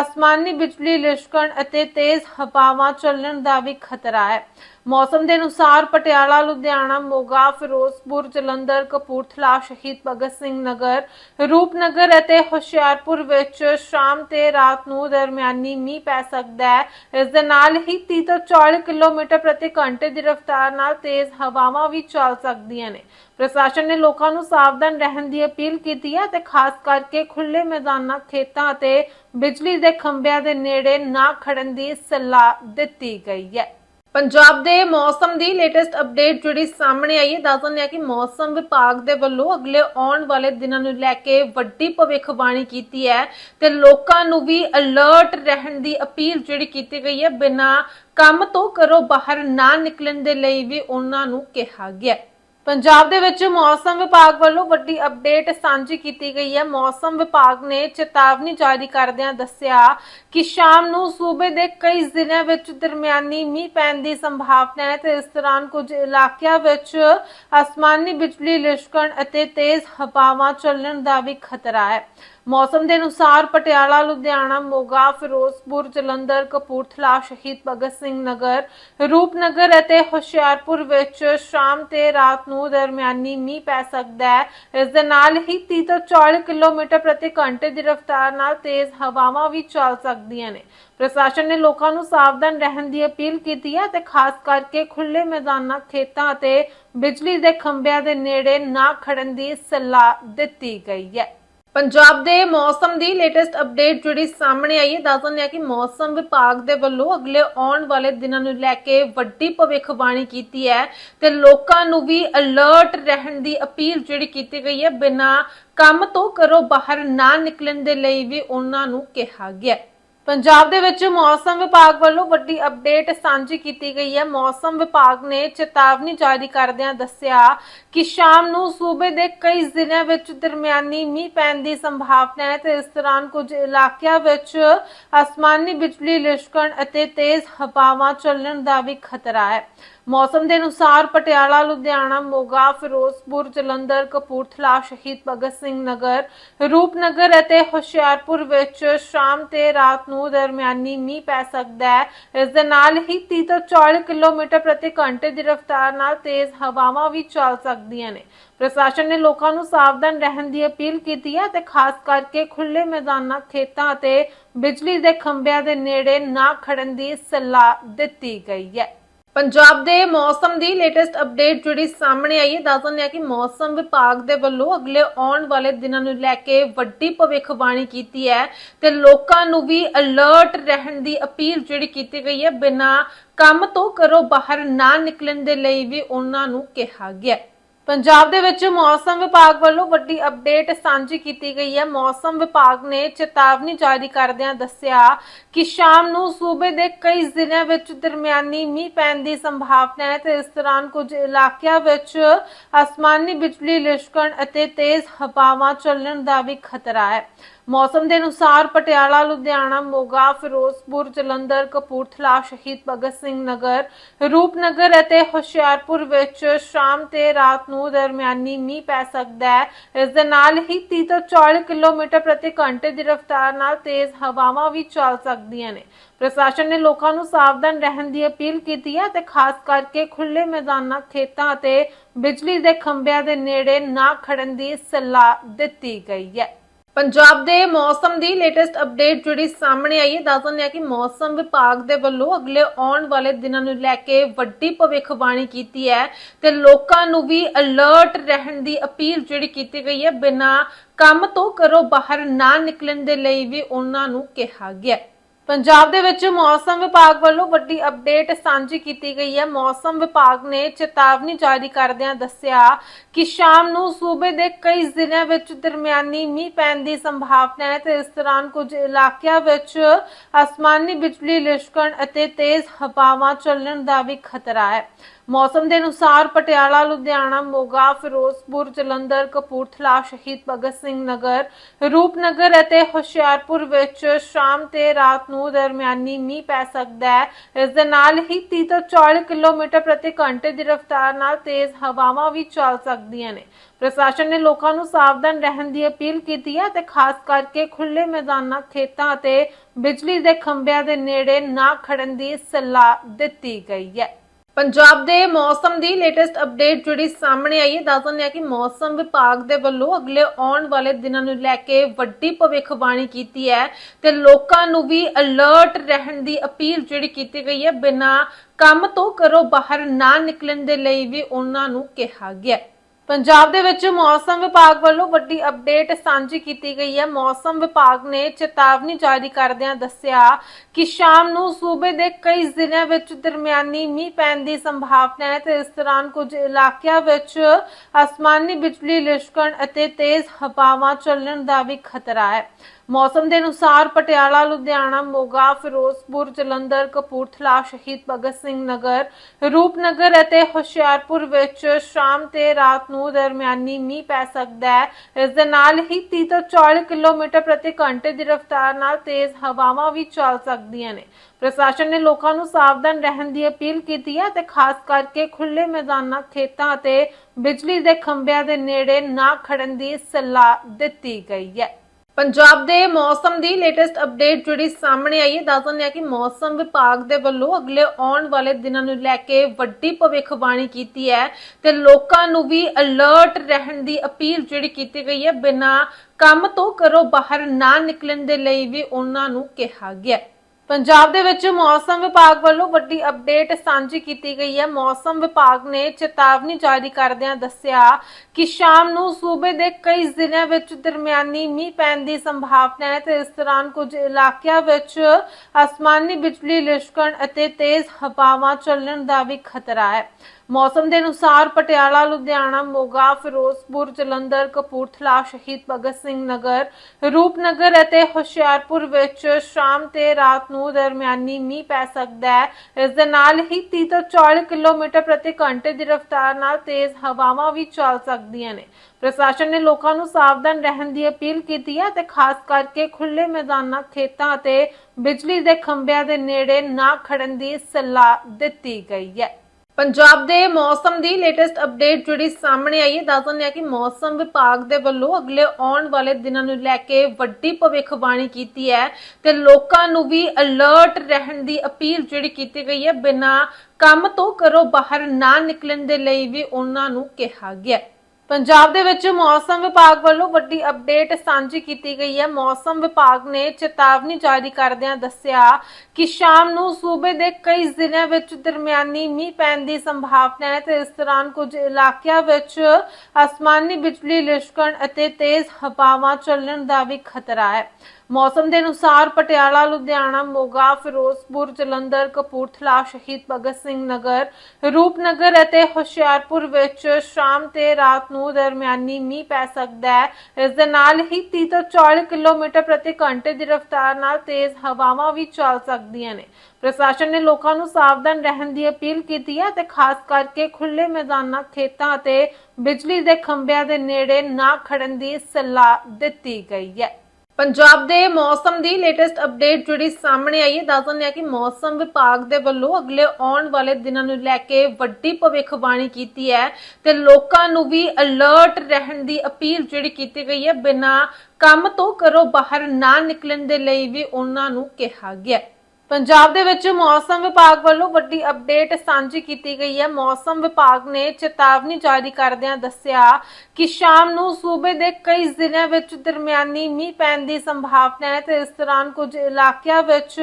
ਅਸਮਾਨੀ ਬਿਜਲੀ ਲਿਸ਼ਕਣ ਅਤੇ ਤੇਜ਼ ਹਵਾਵਾਂ ਚੱਲਣ ਦਾ ਵੀ ਖਤਰਾ ਹੈ। ਮੌਸਮ ਦੇ ਅਨੁਸਾਰ ਪਟਿਆਲਾ, ਲੁਧਿਆਣਾ, ਮੋਗਾ, ਫਿਰੋਜ਼ਪੁਰ, ਜਲੰਧਰ, ਕਪੂਰਥਲਾ, ਸ਼ਹੀਦ ਭਗਤ ਸਿੰਘ ਨਗਰ, ਰੂਪਨਗਰ ਅਤੇ ਹੁਸ਼ਿਆਰਪੁਰ ਵਿੱਚ ਸ਼ਾਮ ਤੇ ਰਾਤ ਨੂੰ ਦਰਮਿਆਨੀ ਮੀਂਹ ਪੈ ਸਕਦਾ ਹੈ। ਇਸ ਦੇ ਨਾਲ ਹੀ 30 ਤੋਂ 40 ਕਿਲੋਮੀਟਰ ਪ੍ਰਤੀ ਘੰਟੇ ਦੀ ਰਫ਼ਤਾਰ ਨਾਲ ਤੇਜ਼ ਹਵਾਵਾਂ ਵੀ ਚੱਲ ਸਕਦੀਆਂ ਨੇ। ਪ੍ਰਸ਼ਾਸਨ ਨੇ ਲੋਕਾਂ ਨੂੰ ਸਾਵਧਾਨ ਰਹਿਣ ਦੀ ਅਪੀਲ ਕੀਤੀ ਹੈ ਤੇ ਖਾਸ ਕਰਕੇ ਖੁੱਲੇ ਮੈਦਾਨਾਂ, ਖੇਤਾਂ ਅਤੇ ਬਿਜਲੀ ਦੇ ਖੰਭਿਆਂ ਦੇ ਨੇੜੇ ਨਾ ਖੜਨ ਦੀ ਸਲਾਹ ਦਿੱਤੀ ਗਈ ਹੈ। ਪੰਜਾਬ ਦੇ ਮੌਸਮ ਦੀ ਲੇਟੈਸਟ ਅਪਡੇਟ ਜਿਹੜੀ ਸਾਹਮਣੇ ਆਈ ਹੈ, ਦੱਸ ਦਿੰਦੇ ਹਾਂ ਕਿ ਮੌਸਮ ਵਿਭਾਗ ਦੇ ਵੱਲੋਂ ਅਗਲੇ ਆਉਣ ਵਾਲੇ ਦਿਨਾਂ ਨੂੰ ਲੈ ਕੇ ਵੱਡੀ ਭਵਿੱਖਬਾਣੀ ਕੀਤੀ ਹੈ ਤੇ ਲੋਕਾਂ ਨੂੰ ਵੀ ਅਲਰਟ ਰਹਿਣ ਦੀ ਅਪੀਲ ਜਿਹੜੀ ਕੀਤੀ ਗਈ ਹੈ, ਬਿਨਾਂ ਕੰਮ ਤੋਂ ਕਰੋ ਬਾਹਰ ਨਾ ਨਿਕਲਣ ਦੇ ਲਈ ਵੀ ਉਹਨਾਂ ਨੂੰ ਕਿਹਾ ਗਿਆ ਪੰਜਾਬ ਦੇ ਵਿੱਚ ਮੌਸਮ ਵਿਭਾਗ ਵੱਲੋਂ ਵੱਡੀ ਅਪਡੇਟ ਸਾਂਝੀ ਕੀਤੀ ਗਈ ਹੈ। ਮੌਸਮ ਵਿਭਾਗ ਨੇ ਚੇਤਾਵਨੀ ਜਾਰੀ ਕਰਦਿਆਂ ਦੱਸਿਆ ਕਿ ਸ਼ਾਮ ਨੂੰ ਸੂਬੇ ਦੇ ਕਈ ਜ਼ਿਲ੍ਹਿਆਂ ਵਿੱਚ ਦਰਮਿਆਨੀ ਮੀਂਹ ਪੈਣ ਦੀ ਸੰਭਾਵਨਾ ਹੈ ਤੇ ਇਸ ਦੌਰਾਨ ਕੁਝ ਇਲਾਕਿਆਂ ਵਿੱਚ ਅਸਮਾਨੀ ਬਿਜਲੀ ਲਿਸ਼ਕਣ ਅਤੇ ਤੇਜ਼ ਹਵਾਵਾਂ ਚੱਲਣ ਦਾ ਵੀ ਖਤਰਾ ਹੈ। ਮੌਸਮ ਦੇ ਅਨੁਸਾਰ ਪਟਿਆਲਾ, ਲੁਧਿਆਣਾ, ਮੋਗਾ, ਫਿਰੋਜ਼ਪੁਰ, ਜਲੰਧਰ, ਕਪੂਰਥਲਾ, ਸ਼ਹੀਦ ਭਗਤ ਸਿੰਘ ਨਗਰ, ਰੂਪਨਗਰ ਅਤੇ ਹੁਸ਼ਿਆਰਪੁਰ ਵਿੱਚ ਸ਼ਾਮ ਤੇ ਰਾਤ ਨੂੰ ਦਰਮਿਆਨੀ ਮੀਂਹ ਪੈ ਸਕਦਾ ਹੈ। ਇਸ ਦੇ ਨਾਲ ਹੀ 30 ਤੋਂ 40 ਕਿਲੋਮੀਟਰ ਪ੍ਰਤੀ ਘੰਟੇ ਦੀ ਰਫ਼ਤਾਰ ਨਾਲ ਤੇਜ਼ ਹਵਾਵਾਂ ਵੀ ਚੱਲ ਸਕਦੀਆਂ ਨੇ। ਪ੍ਰਸ਼ਾਸਨ ਨੇ ਲੋਕਾਂ ਨੂੰ ਸਾਵਧਾਨ ਰਹਿਣ ਦੀ ਅਪੀਲ ਕੀਤੀ ਹੈ ਤੇ ਖਾਸ ਕਰਕੇ ਖੁੱਲੇ ਮੈਦਾਨਾਂ, ਖੇਤਾਂ ਅਤੇ ਬਿਜਲੀ ਦੇ ਖੰਭਿਆਂ ਦੇ ਨੇੜੇ ਨਾ ਖੜਨ ਦੀ ਸਲਾਹ ਦਿੱਤੀ ਗਈ ਹੈ। ਪੰਜਾਬ ਦੇ ਮੌਸਮ ਦੀ ਲੇਟੈਸਟ ਅਪਡੇਟ ਜਿਹੜੀ ਸਾਹਮਣੇ ਆਈ ਹੈ, ਦੱਸ ਦਿੰਦੇ ਹਾਂ ਕਿ ਮੌਸਮ ਵਿਭਾਗ ਦੇ ਵੱਲੋਂ ਅਗਲੇ ਆਉਣ ਵਾਲੇ ਦਿਨਾਂ ਨੂੰ ਲੈ ਕੇ ਵੱਡੀ ਭਵਿੱਖਬਾਣੀ ਕੀਤੀ ਹੈ ਤੇ ਲੋਕਾਂ ਨੂੰ ਵੀ ਅਲਰਟ ਰਹਿਣ ਦੀ ਅਪੀਲ ਜਿਹੜੀ ਕੀਤੀ ਗਈ ਹੈ, ਬਿਨਾਂ ਕੰਮ ਤੋਂ ਕਰੋ ਬਾਹਰ ਨਾ ਨਿਕਲਣ ਦੇ ਲਈ ਵੀ ਉਹਨਾਂ ਨੂੰ ਕਿਹਾ ਗਿਆ ਹੈ। ਪੰਜਾਬ ਦੇ ਵਿੱਚ ਮੌਸਮ ਵਿਭਾਗ ਵੱਲੋਂ ਵੱਡੀ ਅਪਡੇਟ ਸਾਂਝੀ ਕੀਤੀ ਗਈ ਹੈ। ਮੌਸਮ ਵਿਭਾਗ ਨੇ ਚੇਤਾਵਨੀ ਜਾਰੀ ਕਰਦਿਆਂ ਦੱਸਿਆ ਕਿ ਸ਼ਾਮ ਨੂੰ ਸੂਬੇ ਦੇ ਕਈ ਜ਼ਿਲ੍ਹਿਆਂ ਵਿੱਚ ਦਰਮਿਆਨੀ ਮੀਂਹ ਪੈਣ ਦੀ ਸੰਭਾਵਨਾ ਹੈ ਤੇ ਇਸ ਦੌਰਾਨ ਕੁਝ ਇਲਾਕਿਆਂ ਵਿੱਚ ਅਸਮਾਨੀ ਬਿਜਲੀ ਲਿਸ਼ਕਣ ਅਤੇ ਤੇਜ਼ ਹਵਾਵਾਂ ਚੱਲਣ ਦਾ ਵੀ ਖਤਰਾ ਹੈ। ਮੌਸਮ ਦੇ ਅਨੁਸਾਰ ਪਟਿਆਲਾ, ਲੁਧਿਆਣਾ, ਮੋਗਾ, ਫਿਰੋਜ਼ਪੁਰ, ਜਲੰਧਰ, ਕਪੂਰਥਲਾ, ਸ਼ਹੀਦ ਭਗਤ ਸਿੰਘ ਨਗਰ, ਰੂਪਨਗਰ ਅਤੇ ਹੁਸ਼ਿਆਰਪੁਰ ਵਿੱਚ ਸ਼ਾਮ ਤੇ ਰਾਤ ਨੂੰ ਦਰਮਿਆਨੀ ਮੀਂਹ ਪੈ ਸਕਦਾ ਹੈ। ਇਸ ਦੇ ਨਾਲ ਹੀ 30 ਤੋਂ 40 ਕਿਲੋਮੀਟਰ ਪ੍ਰਤੀ ਘੰਟੇ ਦੀ ਰਫ਼ਤਾਰ ਨਾਲ ਤੇਜ਼ ਹਵਾਵਾਂ ਵੀ ਚੱਲ ਸਕਦੀਆਂ ਨੇ। ਪ੍ਰਸ਼ਾਸਨ ਨੇ ਲੋਕਾਂ ਨੂੰ ਸਾਵਧਾਨ ਰਹਿਣ ਦੀ ਅਪੀਲ ਕੀਤੀ ਹੈ ਤੇ ਖਾਸ ਕਰਕੇ ਖੁੱਲੇ ਮੈਦਾਨਾਂ, ਖੇਤਾਂ ਅਤੇ ਬਿਜਲੀ ਦੇ ਖੰਭਿਆਂ ਦੇ ਨੇੜੇ ਨਾ ਖੜਨ ਦੀ ਸਲਾਹ ਦਿੱਤੀ ਗਈ ਹੈ। ਪੰਜਾਬ ਦੇ ਮੌਸਮ ਦੀ ਲੇਟੈਸਟ ਅਪਡੇਟ ਜਿਹੜੀ ਸਾਹਮਣੇ ਆਈ ਹੈ, ਦੱਸ ਦਿੰਦੇ ਹਾਂ ਕਿ ਮੌਸਮ ਵਿਭਾਗ ਦੇ ਵੱਲੋਂ ਅਗਲੇ ਆਉਣ ਵਾਲੇ ਦਿਨਾਂ ਨੂੰ ਲੈ ਕੇ ਵੱਡੀ ਭਵਿੱਖਬਾਣੀ ਕੀਤੀ ਹੈ ਤੇ ਲੋਕਾਂ ਨੂੰ ਵੀ ਅਲਰਟ ਰਹਿਣ ਦੀ ਅਪੀਲ ਜਿਹੜੀ ਕੀਤੀ ਗਈ ਹੈ, ਬਿਨਾਂ ਕੰਮ ਤੋਂ ਕਰੋ ਬਾਹਰ ਨਾ ਨਿਕਲਣ ਦੇ ਲਈ ਵੀ ਉਹਨਾਂ ਨੂੰ ਕਿਹਾ ਗਿਆ ਹੈ। ਪੰਜਾਬ ਦੇ ਵਿੱਚ ਮੌਸਮ ਵਿਭਾਗ ਵੱਲੋਂ ਵੱਡੀ ਅਪਡੇਟ ਸਾਂਝੀ ਕੀਤੀ ਗਈ ਹੈ। ਮੌਸਮ ਵਿਭਾਗ ਨੇ ਚੇਤਾਵਨੀ ਜਾਰੀ ਕਰਦਿਆਂ ਦੱਸਿਆ ਕਿ ਸ਼ਾਮ ਨੂੰ ਸੂਬੇ ਦੇ ਕਈ ਜ਼ਿਲ੍ਹਿਆਂ ਵਿੱਚ ਦਰਮਿਆਨੀ ਮੀਂਹ ਪੈਣ ਦੀ ਸੰਭਾਵਨਾ ਹੈ ਤੇ ਇਸ ਦੌਰਾਨ ਕੁਝ ਇਲਾਕਿਆਂ ਵਿੱਚ ਅਸਮਾਨੀ ਬਿਜਲੀ ਲਿਸ਼ਕਣ ਅਤੇ ਤੇਜ਼ ਹਵਾਵਾਂ ਚੱਲਣ ਦਾ ਵੀ ਖਤਰਾ ਹੈ। ਮੌਸਮ ਦੇ ਅਨੁਸਾਰ ਪਟਿਆਲਾ, ਲੁਧਿਆਣਾ, ਮੋਗਾ, ਫਿਰੋਜ਼ਪੁਰ, ਜਲੰਧਰ, ਕਪੂਰਥਲਾ, ਸ਼ਹੀਦ ਭਗਤ ਸਿੰਘ ਨਗਰ, ਰੂਪਨਗਰ ਅਤੇ ਹੁਸ਼ਿਆਰਪੁਰ ਵਿੱਚ ਸ਼ਾਮ ਤੇ ਰਾਤ ਨੂੰ ਦਰਮਿਆਨੀ ਮੀਂਹ ਪੈ ਸਕਦਾ ਹੈ। ਇਸ ਦੇ ਨਾਲ ਹੀ 30 ਤੋਂ 40 ਕਿਲੋਮੀਟਰ ਪ੍ਰਤੀ ਘੰਟੇ ਦੀ ਰਫ਼ਤਾਰ ਨਾਲ ਤੇਜ਼ ਹਵਾਵਾਂ ਵੀ ਚੱਲ ਸਕਦੀਆਂ ਨੇ। ਪ੍ਰਸ਼ਾਸਨ ਨੇ ਲੋਕਾਂ ਨੂੰ ਸਾਵਧਾਨ ਰਹਿਣ ਦੀ ਅਪੀਲ ਕੀਤੀ ਹੈ ਤੇ ਖਾਸ ਕਰਕੇ ਖੁੱਲੇ ਮੈਦਾਨਾਂ, ਖੇਤਾਂ ਅਤੇ ਬਿਜਲੀ ਦੇ ਖੰਭਿਆਂ ਦੇ ਨੇੜੇ ਨਾ ਖੜਨ ਦੀ ਸਲਾਹ ਦਿੱਤੀ ਗਈ ਹੈ। ਪੰਜਾਬ ਦੇ ਮੌਸਮ ਦੀ ਲੇਟੈਸਟ ਅਪਡੇਟ ਜਿਹੜੀ ਸਾਹਮਣੇ ਆਈ ਹੈ, ਦੱਸ ਦਿੰਦੇ ਹਾਂ ਕਿ ਮੌਸਮ ਵਿਭਾਗ ਦੇ ਵੱਲੋਂ ਅਗਲੇ ਆਉਣ ਵਾਲੇ ਦਿਨਾਂ ਨੂੰ ਲੈ ਕੇ ਵੱਡੀ ਭਵਿੱਖਬਾਣੀ ਕੀਤੀ ਹੈ ਤੇ ਲੋਕਾਂ ਨੂੰ ਵੀ ਅਲਰਟ ਰਹਿਣ ਦੀ ਅਪੀਲ ਜਿਹੜੀ ਕੀਤੀ ਗਈ ਹੈ, ਬਿਨਾਂ ਕੰਮ ਤੋਂ ਕਰੋ ਬਾਹਰ ਨਾ ਨਿਕਲਣ ਦੇ ਲਈ ਵੀ ਉਹਨਾਂ ਨੂੰ ਕਿਹਾ ਗਿਆ ਹੈ। ਪੰਜਾਬ ਦੇ ਵਿੱਚ ਮੌਸਮ ਵਿਭਾਗ ਵੱਲੋਂ ਵੱਡੀ ਅਪਡੇਟ ਸਾਂਝੀ ਕੀਤੀ ਗਈ ਹੈ। ਮੌਸਮ ਵਿਭਾਗ ਨੇ ਚੇਤਾਵਨੀ ਜਾਰੀ ਕਰਦਿਆਂ ਦੱਸਿਆ ਕਿ ਸ਼ਾਮ ਨੂੰ ਸੂਬੇ ਦੇ ਕਈ ਜ਼ਿਲ੍ਹਿਆਂ ਵਿੱਚ ਦਰਮਿਆਨੀ ਮੀਂਹ ਪੈਣ ਦੀ ਸੰਭਾਵਨਾ ਹੈ ਤੇ ਇਸ ਦੌਰਾਨ ਕੁਝ ਇਲਾਕਿਆਂ ਵਿੱਚ ਅਸਮਾਨੀ ਬਿਜਲੀ, ਲਿਸ਼ਕਣ ਅਤੇ ਤੇਜ਼ ਹਵਾਵਾਂ ਚੱਲਣ ਦਾ ਵੀ ਖਤਰਾ ਹੈ। ਮੌਸਮ ਦੇ ਅਨੁਸਾਰ ਪਟਿਆਲਾ, ਲੁਧਿਆਣਾ, ਮੋਗਾ, ਫਿਰੋਜ਼ਪੁਰ, ਜਲੰਧਰ, ਕਪੂਰਥਲਾ, ਸ਼ਹੀਦ ਭਗਤ ਸਿੰਘ ਨਗਰ, ਰੂਪਨਗਰ ਅਤੇ ਹੁਸ਼ਿਆਰਪੁਰ ਵਿੱਚ ਸ਼ਾਮ ਤੇ ਰਾਤ ਨੂੰ ਦਰਮਿਆਨੀ ਮੀਂਹ ਪੈ ਸਕਦਾ ਹੈ। ਇਸ ਦੇ ਨਾਲ ਹੀ 30 ਤੋਂ 40 ਕਿਲੋਮੀਟਰ ਪ੍ਰਤੀ ਘੰਟੇ ਦੀ ਰਫ਼ਤਾਰ ਨਾਲ ਤੇਜ਼ ਹਵਾਵਾਂ ਵੀ ਚੱਲ ਸਕਦੀਆਂ ਨੇ। ਪ੍ਰਸ਼ਾਸਨ ਨੇ ਲੋਕਾਂ ਨੂੰ ਸਾਵਧਾਨ ਰਹਿਣ ਦੀ ਅਪੀਲ ਕੀਤੀ ਹੈ ਤੇ ਖਾਸ ਕਰਕੇ ਖੁੱਲੇ ਮੈਦਾਨਾਂ, ਖੇਤਾਂ ਅਤੇ ਬਿਜਲੀ ਦੇ ਖੰਭਿਆਂ ਦੇ ਨੇੜੇ ਨਾ ਖੜਨ ਦੀ ਸਲਾਹ ਦਿੱਤੀ ਗਈ ਹੈ। ਪੰਜਾਬ ਦੇ ਮੌਸਮ ਦੀ ਲੇਟੈਸਟ ਅਪਡੇਟ ਜਿਹੜੀ ਸਾਹਮਣੇ ਆਈ ਹੈ, ਦੱਸ ਦਿੰਦੇ ਹਾਂ ਕਿ ਮੌਸਮ ਵਿਭਾਗ ਦੇ ਵੱਲੋਂ ਅਗਲੇ ਆਉਣ ਵਾਲੇ ਦਿਨਾਂ ਨੂੰ ਲੈ ਕੇ ਵੱਡੀ ਭਵਿੱਖਬਾਣੀ ਕੀਤੀ ਹੈ ਤੇ ਲੋਕਾਂ ਨੂੰ ਵੀ ਅਲਰਟ ਰਹਿਣ ਦੀ ਅਪੀਲ ਜਿਹੜੀ ਕੀਤੀ ਗਈ ਹੈ, ਬਿਨਾਂ ਕੰਮ ਤੋਂ ਘਰੋਂ ਬਾਹਰ ਨਾ ਨਿਕਲਣ ਦੇ ਲਈ ਵੀ ਉਹਨਾਂ ਨੂੰ ਕਿਹਾ ਗਿਆ ਹੈ। ਪੰਜਾਬ ਦੇ ਵਿੱਚ ਮੌਸਮ ਵਿਭਾਗ ਵੱਲੋਂ ਵੱਡੀ ਅਪਡੇਟ ਸਾਂਝੀ ਕੀਤੀ ਗਈ ਹੈ। ਮੌਸਮ ਵਿਭਾਗ ਨੇ ਚੇਤਾਵਨੀ ਜਾਰੀ ਕਰਦਿਆਂ ਦੱਸਿਆ ਕਿ ਸ਼ਾਮ ਨੂੰ ਸੂਬੇ ਦੇ ਕਈ ਜ਼ਿਲ੍ਹਿਆਂ ਵਿੱਚ ਦਰਮਿਆਨੀ ਮੀਂਹ ਪੈਣ ਦੀ ਸੰਭਾਵਨਾ ਹੈ ਤੇ ਇਸ ਦੌਰਾਨ ਕੁਝ ਇਲਾਕਿਆਂ ਵਿੱਚ ਅਸਮਾਨੀ ਬਿਜਲੀ ਲਿਸ਼ਕਣ ਅਤੇ ਤੇਜ਼ ਹਵਾਵਾਂ ਚੱਲਣ ਦਾ ਵੀ ਖਤਰਾ ਹੈ। ਮੌਸਮ ਦੇ ਅਨੁਸਾਰ ਪਟਿਆਲਾ, ਲੁਧਿਆਣਾ, ਮੋਗਾ, ਫਿਰੋਜ਼ਪੁਰ, ਜਲੰਧਰ, ਕਪੂਰਥਲਾ, ਸ਼ਹੀਦ ਭਗਤ ਸਿੰਘ ਨਗਰ, ਰੂਪਨਗਰ ਅਤੇ ਹੁਸ਼ਿਆਰਪੁਰ ਵਿੱਚ ਸ਼ਾਮ ਤੇ ਰਾਤ ਨੂੰ ਦਰਮਿਆਨੀ ਮੀਂਹ ਪੈ ਸਕਦਾ ਹੈ। ਇਸ ਦੇ ਨਾਲ ਹੀ 30 ਤੋਂ 40 ਕਿਲੋਮੀਟਰ ਪ੍ਰਤੀ ਘੰਟੇ ਦੀ ਰਫ਼ਤਾਰ ਨਾਲ ਤੇਜ਼ ਹਵਾਵਾਂ ਵੀ ਚੱਲ ਸਕਦੀਆਂ ਨੇ। ਪ੍ਰਸ਼ਾਸਨ ਨੇ ਲੋਕਾਂ ਨੂੰ ਸਾਵਧਾਨ ਰਹਿਣ ਦੀ ਅਪੀਲ ਕੀਤੀ ਹੈ ਤੇ ਖਾਸ ਕਰਕੇ ਖੁੱਲੇ ਮੈਦਾਨਾਂ, ਖੇਤਾਂ ਅਤੇ ਬਿਜਲੀ ਦੇ ਖੰਭਿਆਂ ਦੇ ਨੇੜੇ ਨਾ ਖੜਨ ਦੀ ਸਲਾਹ ਦਿੱਤੀ ਗਈ ਹੈ। ਪੰਜਾਬ ਦੇ ਮੌਸਮ ਦੀ ਲੇਟੈਸਟ ਅਪਡੇਟ ਜਿਹੜੀ ਸਾਹਮਣੇ ਆਈ ਹੈ, ਦੱਸ ਦਿੰਦੇ ਆ ਕਿ ਮੌਸਮ ਵਿਭਾਗ ਦੇ ਵੱਲੋਂ ਅਗਲੇ ਆਉਣ ਵਾਲੇ ਦਿਨਾਂ ਨੂੰ ਲੈ ਕੇ ਵੱਡੀ ਭਵਿੱਖਬਾਣੀ ਕੀਤੀ ਹੈ ਤੇ ਲੋਕਾਂ ਨੂੰ ਵੀ ਅਲਰਟ ਰਹਿਣ ਦੀ ਅਪੀਲ ਜਿਹੜੀ ਕੀਤੀ ਗਈ ਹੈ, ਬਿਨਾਂ ਕੰਮ ਤੋਂ ਘਰੋਂ ਬਾਹਰ ਨਾ ਨਿਕਲਣ ਦੇ ਲਈ ਵੀ ਉਹਨਾਂ ਨੂੰ ਕਿਹਾ ਗਿਆ ਪੰਜਾਬ ਦੇ ਵਿੱਚ ਮੌਸਮ ਵਿਭਾਗ ਵੱਲੋਂ ਵੱਡੀ ਅਪਡੇਟ ਸਾਂਝੀ ਕੀਤੀ ਗਈ ਹੈ। ਮੌਸਮ ਵਿਭਾਗ ਨੇ ਚੇਤਾਵਨੀ ਜਾਰੀ ਕਰਦਿਆਂ ਦੱਸਿਆ ਕਿ ਸ਼ਾਮ ਨੂੰ ਸੂਬੇ ਦੇ ਕਈ ਜ਼ਿਲ੍ਹਿਆਂ ਵਿੱਚ ਦਰਮਿਆਨੀ ਮੀਂਹ ਪੈਣ ਦੀ ਸੰਭਾਵਨਾ ਹੈ ਤੇ ਇਸ ਦੌਰਾਨ ਕੁਝ ਇਲਾਕਿਆਂ ਵਿੱਚ ਅਸਮਾਨੀ ਬਿਜਲੀ, ਲਿਸ਼ਕਣ ਅਤੇ ਤੇਜ਼ ਹਵਾਵਾਂ ਚੱਲਣ ਦਾ ਵੀ ਖਤਰਾ ਹੈ। ਮੌਸਮ ਦੇ ਅਨੁਸਾਰ ਪਟਿਆਲਾ, ਲੁਧਿਆਣਾ, ਮੋਗਾ, ਫਿਰੋਜ਼ਪੁਰ, ਜਲੰਧਰ, ਕਪੂਰਥਲਾ, ਸ਼ਹੀਦ ਭਗਤ ਸਿੰਘ ਨਗਰ, ਰੂਪਨਗਰ ਅਤੇ ਹੁਸ਼ਿਆਰਪੁਰ ਵਿੱਚ ਸ਼ਾਮ ਤੇ ਰਾਤ ਨੂੰ ਦਰਮਿਆਨੀ ਮੀਂਹ ਪੈ ਸਕਦਾ ਹੈ। ਇਸ ਦੇ ਨਾਲ ਹੀ 30 ਤੋਂ 40 ਕਿਲੋਮੀਟਰ ਪ੍ਰਤੀ ਘੰਟੇ ਦੀ ਰਫ਼ਤਾਰ ਨਾਲ ਤੇਜ਼ ਹਵਾਵਾਂ ਵੀ ਚੱਲ ਸਕਦੀਆਂ ਨੇ। ਪ੍ਰਸ਼ਾਸਨ ਨੇ ਲੋਕਾਂ ਨੂੰ ਸਾਵਧਾਨ ਰਹਿਣ ਦੀ ਅਪੀਲ ਕੀਤੀ ਹੈ ਤੇ ਖਾਸ ਕਰਕੇ ਖੁੱਲੇ ਮੈਦਾਨਾਂ, ਖੇਤਾਂ ਅਤੇ ਬਿਜਲੀ ਦੇ ਖੰਭਿਆਂ ਦੇ ਨੇੜੇ ਨਾ ਖੜਨ ਦੀ ਸਲਾਹ ਦਿੱਤੀ ਗਈ ਹੈ। ਪੰਜਾਬ ਦੇ ਮੌਸਮ ਦੀ ਲੇਟੈਸਟ ਅਪਡੇਟ ਜਿਹੜੀ ਸਾਹਮਣੇ ਆਈ ਹੈ, ਦੱਸ ਦਿੰਦੇ ਹਾਂ ਕਿ ਮੌਸਮ ਵਿਭਾਗ ਦੇ ਵੱਲੋਂ ਅਗਲੇ ਆਉਣ ਵਾਲੇ ਦਿਨਾਂ ਨੂੰ ਲੈ ਕੇ ਵੱਡੀ ਭਵਿੱਖਬਾਣੀ ਕੀਤੀ ਹੈ ਤੇ ਲੋਕਾਂ ਨੂੰ ਵੀ ਅਲਰਟ ਰਹਿਣ ਦੀ ਅਪੀਲ ਜਿਹੜੀ ਕੀਤੀ ਗਈ ਹੈ, ਬਿਨਾਂ ਕੰਮ ਤੋਂ ਘਰੋਂ ਬਾਹਰ ਨਾ ਨਿਕਲਣ ਦੇ ਲਈ ਵੀ ਉਹਨਾਂ ਨੂੰ ਕਿਹਾ ਗਿਆ ਹੈ। ਪੰਜਾਬ ਦੇ ਵਿੱਚ ਮੌਸਮ ਵਿਭਾਗ ਵੱਲੋਂ ਵੱਡੀ ਅਪਡੇਟ ਸਾਂਝੀ ਕੀਤੀ ਗਈ ਹੈ। ਮੌਸਮ ਵਿਭਾਗ ਨੇ ਚੇਤਾਵਨੀ ਜਾਰੀ ਕਰਦਿਆਂ ਦੱਸਿਆ ਕਿ ਸ਼ਾਮ ਨੂੰ ਸੂਬੇ ਦੇ ਕਈ ਜ਼ਿਲ੍ਹਿਆਂ ਵਿੱਚ ਦਰਮਿਆਨੀ ਮੀਂਹ ਪੈਣ ਦੀ ਸੰਭਾਵਨਾ ਹੈ ਤੇ ਇਸ ਦੌਰਾਨ ਕੁਝ ਇਲਾਕਿਆਂ ਵਿੱਚ ਅਸਮਾਨੀ ਬਿਜਲੀ, ਲਿਸ਼ਕਣ ਅਤੇ ਤੇਜ਼ ਹਵਾਵਾਂ ਚੱਲਣ ਦਾ ਵੀ ਖਤਰਾ ਹੈ। ਮੌਸਮ ਦੇ ਅਨੁਸਾਰ ਪਟਿਆਲਾ, ਲੁਧਿਆਣਾ, ਮੋਗਾ, ਫਿਰੋਜ਼ਪੁਰ, ਜਲੰਧਰ, ਕਪੂਰਥਲਾ, ਸ਼ਹੀਦ ਭਗਤ ਸਿੰਘ ਨਗਰ, ਰੂਪਨਗਰ ਅਤੇ ਹੁਸ਼ਿਆਰਪੁਰ ਵਿੱਚ ਸ਼ਾਮ ਤੇ ਰਾਤ ਨੂੰ ਦਰਮਿਆਨੀ ਮੀਂਹ ਪੈ ਸਕਦਾ ਹੈ। ਇਸ ਦੇ ਨਾਲ ਹੀ 30 ਤੋਂ 40 ਕਿਲੋਮੀਟਰ ਪ੍ਰਤੀ ਘੰਟੇ ਦੀ ਰਫ਼ਤਾਰ ਨਾਲ ਤੇਜ਼ ਹਵਾਵਾਂ ਵੀ ਚੱਲ ਸਕਦੀਆਂ ਨੇ। ਪ੍ਰਸ਼ਾਸਨ ਨੇ ਲੋਕਾਂ ਨੂੰ ਸਾਵਧਾਨ ਰਹਿਣ ਦੀ ਅਪੀਲ ਕੀਤੀ ਹੈ ਤੇ ਖਾਸ ਕਰਕੇ ਖੁੱਲੇ ਮੈਦਾਨਾਂ, ਖੇਤਾਂ ਅਤੇ ਬਿਜਲੀ ਦੇ ਖੰਭਿਆਂ ਦੇ ਨੇੜੇ ਨਾ ਖੜਨ ਦੀ ਸਲਾਹ ਦਿੱਤੀ ਗਈ ਹੈ। ਪੰਜਾਬ ਦੇ ਮੌਸਮ ਦੀ ਲੇਟੈਸਟ ਅਪਡੇਟ ਜਿਹੜੀ ਸਾਹਮਣੇ ਆਈ ਹੈ, ਦੱਸ ਦਿੰਦੇ ਆ ਕਿ ਮੌਸਮ ਵਿਭਾਗ ਦੇ ਵੱਲੋਂ ਅਗਲੇ ਆਉਣ ਵਾਲੇ ਦਿਨਾਂ ਨੂੰ ਲੈ ਕੇ ਵੱਡੀ ਭਵਿੱਖਬਾਣੀ ਕੀਤੀ ਹੈ ਤੇ ਲੋਕਾਂ ਨੂੰ ਵੀ ਅਲਰਟ ਰਹਿਣ ਦੀ ਅਪੀਲ ਜਿਹੜੀ ਕੀਤੀ ਗਈ ਹੈ, ਬਿਨਾਂ ਕੰਮ ਤੋਂ ਕਰੋ ਬਾਹਰ ਨਾ ਨਿਕਲਣ ਦੇ ਲਈ ਵੀ ਉਹਨਾਂ ਨੂੰ ਕਿਹਾ ਗਿਆ ਪੰਜਾਬ ਦੇ ਵਿੱਚ ਮੌਸਮ ਵਿਭਾਗ ਵੱਲੋਂ ਵੱਡੀ ਅਪਡੇਟ ਸਾਂਝੀ ਕੀਤੀ ਗਈ ਹੈ। ਮੌਸਮ ਵਿਭਾਗ ਨੇ ਚੇਤਾਵਨੀ ਜਾਰੀ ਕਰਦਿਆਂ ਦੱਸਿਆ ਕਿ ਸ਼ਾਮ ਨੂੰ ਸੂਬੇ ਦੇ ਕਈ ਜ਼ਿਲ੍ਹਿਆਂ ਵਿੱਚ ਦਰਮਿਆਨੀ ਮੀਂਹ ਪੈਣ ਦੀ ਸੰਭਾਵਨਾ ਹੈ ਤੇ ਇਸ ਦੌਰਾਨ ਕੁਝ ਇਲਾਕਿਆਂ ਵਿੱਚ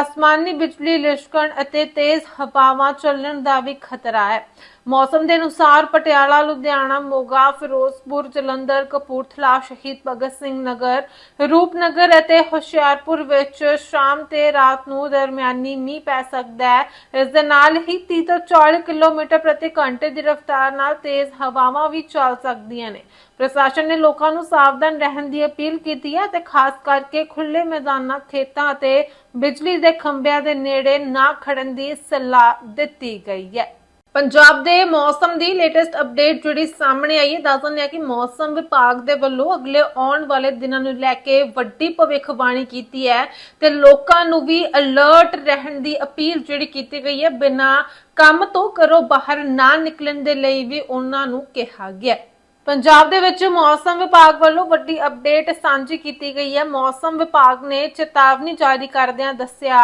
ਅਸਮਾਨੀ ਬਿਜਲੀ, ਲਿਸ਼ਕਣ ਅਤੇ ਤੇਜ਼ ਹਵਾਵਾਂ ਚੱਲਣ ਦਾ ਵੀ ਖਤਰਾ ਹੈ। ਮੌਸਮ ਦੇ ਅਨੁਸਾਰ ਪਟਿਆਲਾ, ਲੁਧਿਆਣਾ, ਮੋਗਾ, ਫਿਰੋਜ਼ਪੁਰ, ਜਲੰਧਰ, ਕਪੂਰਥਲਾ, ਸ਼ਹੀਦ ਭਗਤ ਸਿੰਘ ਨਗਰ, ਰੂਪਨਗਰ ਅਤੇ ਹੁਸ਼ਿਆਰਪੁਰ ਵਿੱਚ ਸ਼ਾਮ ਤੇ ਰਾਤ ਨੂੰ ਦਰਮਿਆਨੀ ਮੀਂਹ ਪੈ ਸਕਦਾ ਹੈ। ਇਸ ਦੇ ਨਾਲ ਹੀ 30 ਤੋਂ 40 ਕਿਲੋਮੀਟਰ ਪ੍ਰਤੀ ਘੰਟੇ ਦੀ ਰਫ਼ਤਾਰ ਨਾਲ ਤੇਜ਼ ਹਵਾਵਾਂ ਵੀ ਚੱਲ ਸਕਦੀਆਂ ਨੇ। ਪ੍ਰਸ਼ਾਸਨ ਨੇ ਲੋਕਾਂ ਨੂੰ ਸਾਵਧਾਨ ਰਹਿਣ ਦੀ ਅਪੀਲ ਕੀਤੀ ਹੈ ਤੇ ਖਾਸ ਕਰਕੇ ਖੁੱਲੇ ਮੈਦਾਨਾਂ, ਖੇਤਾਂ ਅਤੇ ਬਿਜਲੀ ਦੇ ਖੰਭਿਆਂ ਦੇ ਨੇੜੇ ਨਾ ਖੜਨ ਦੀ ਸਲਾਹ ਦਿੱਤੀ ਗਈ ਹੈ। ਪੰਜਾਬ ਦੇ ਮੌਸਮ ਦੀ ਲੇਟੈਸਟ ਅਪਡੇਟ ਜਿਹੜੀ ਸਾਹਮਣੇ ਆਈ ਹੈ, ਦੱਸ ਦਿੰਦੇ ਹਾਂ ਕਿ ਮੌਸਮ ਵਿਭਾਗ ਦੇ ਵੱਲੋਂ ਅਗਲੇ ਆਉਣ ਵਾਲੇ ਦਿਨਾਂ ਨੂੰ ਲੈ ਕੇ ਵੱਡੀ ਭਵਿੱਖਬਾਣੀ ਕੀਤੀ ਹੈ ਤੇ ਲੋਕਾਂ ਨੂੰ ਵੀ ਅਲਰਟ ਰਹਿਣ ਦੀ ਅਪੀਲ ਜਿਹੜੀ ਕੀਤੀ ਗਈ ਹੈ, ਬਿਨਾਂ ਕੰਮ ਤੋਂ ਘਰੋਂ ਬਾਹਰ ਨਾ ਨਿਕਲਣ ਦੇ ਲਈ ਵੀ ਉਹਨਾਂ ਨੂੰ ਕਿਹਾ ਗਿਆ ਹੈ। ਪੰਜਾਬ ਦੇ ਵਿੱਚ ਮੌਸਮ ਵਿਭਾਗ ਵੱਲੋਂ ਵੱਡੀ ਅਪਡੇਟ ਸਾਂਝੀ ਕੀਤੀ ਗਈ ਹੈ। ਮੌਸਮ ਵਿਭਾਗ ਨੇ ਚੇਤਾਵਨੀ ਜਾਰੀ ਕਰਦਿਆਂ ਦੱਸਿਆ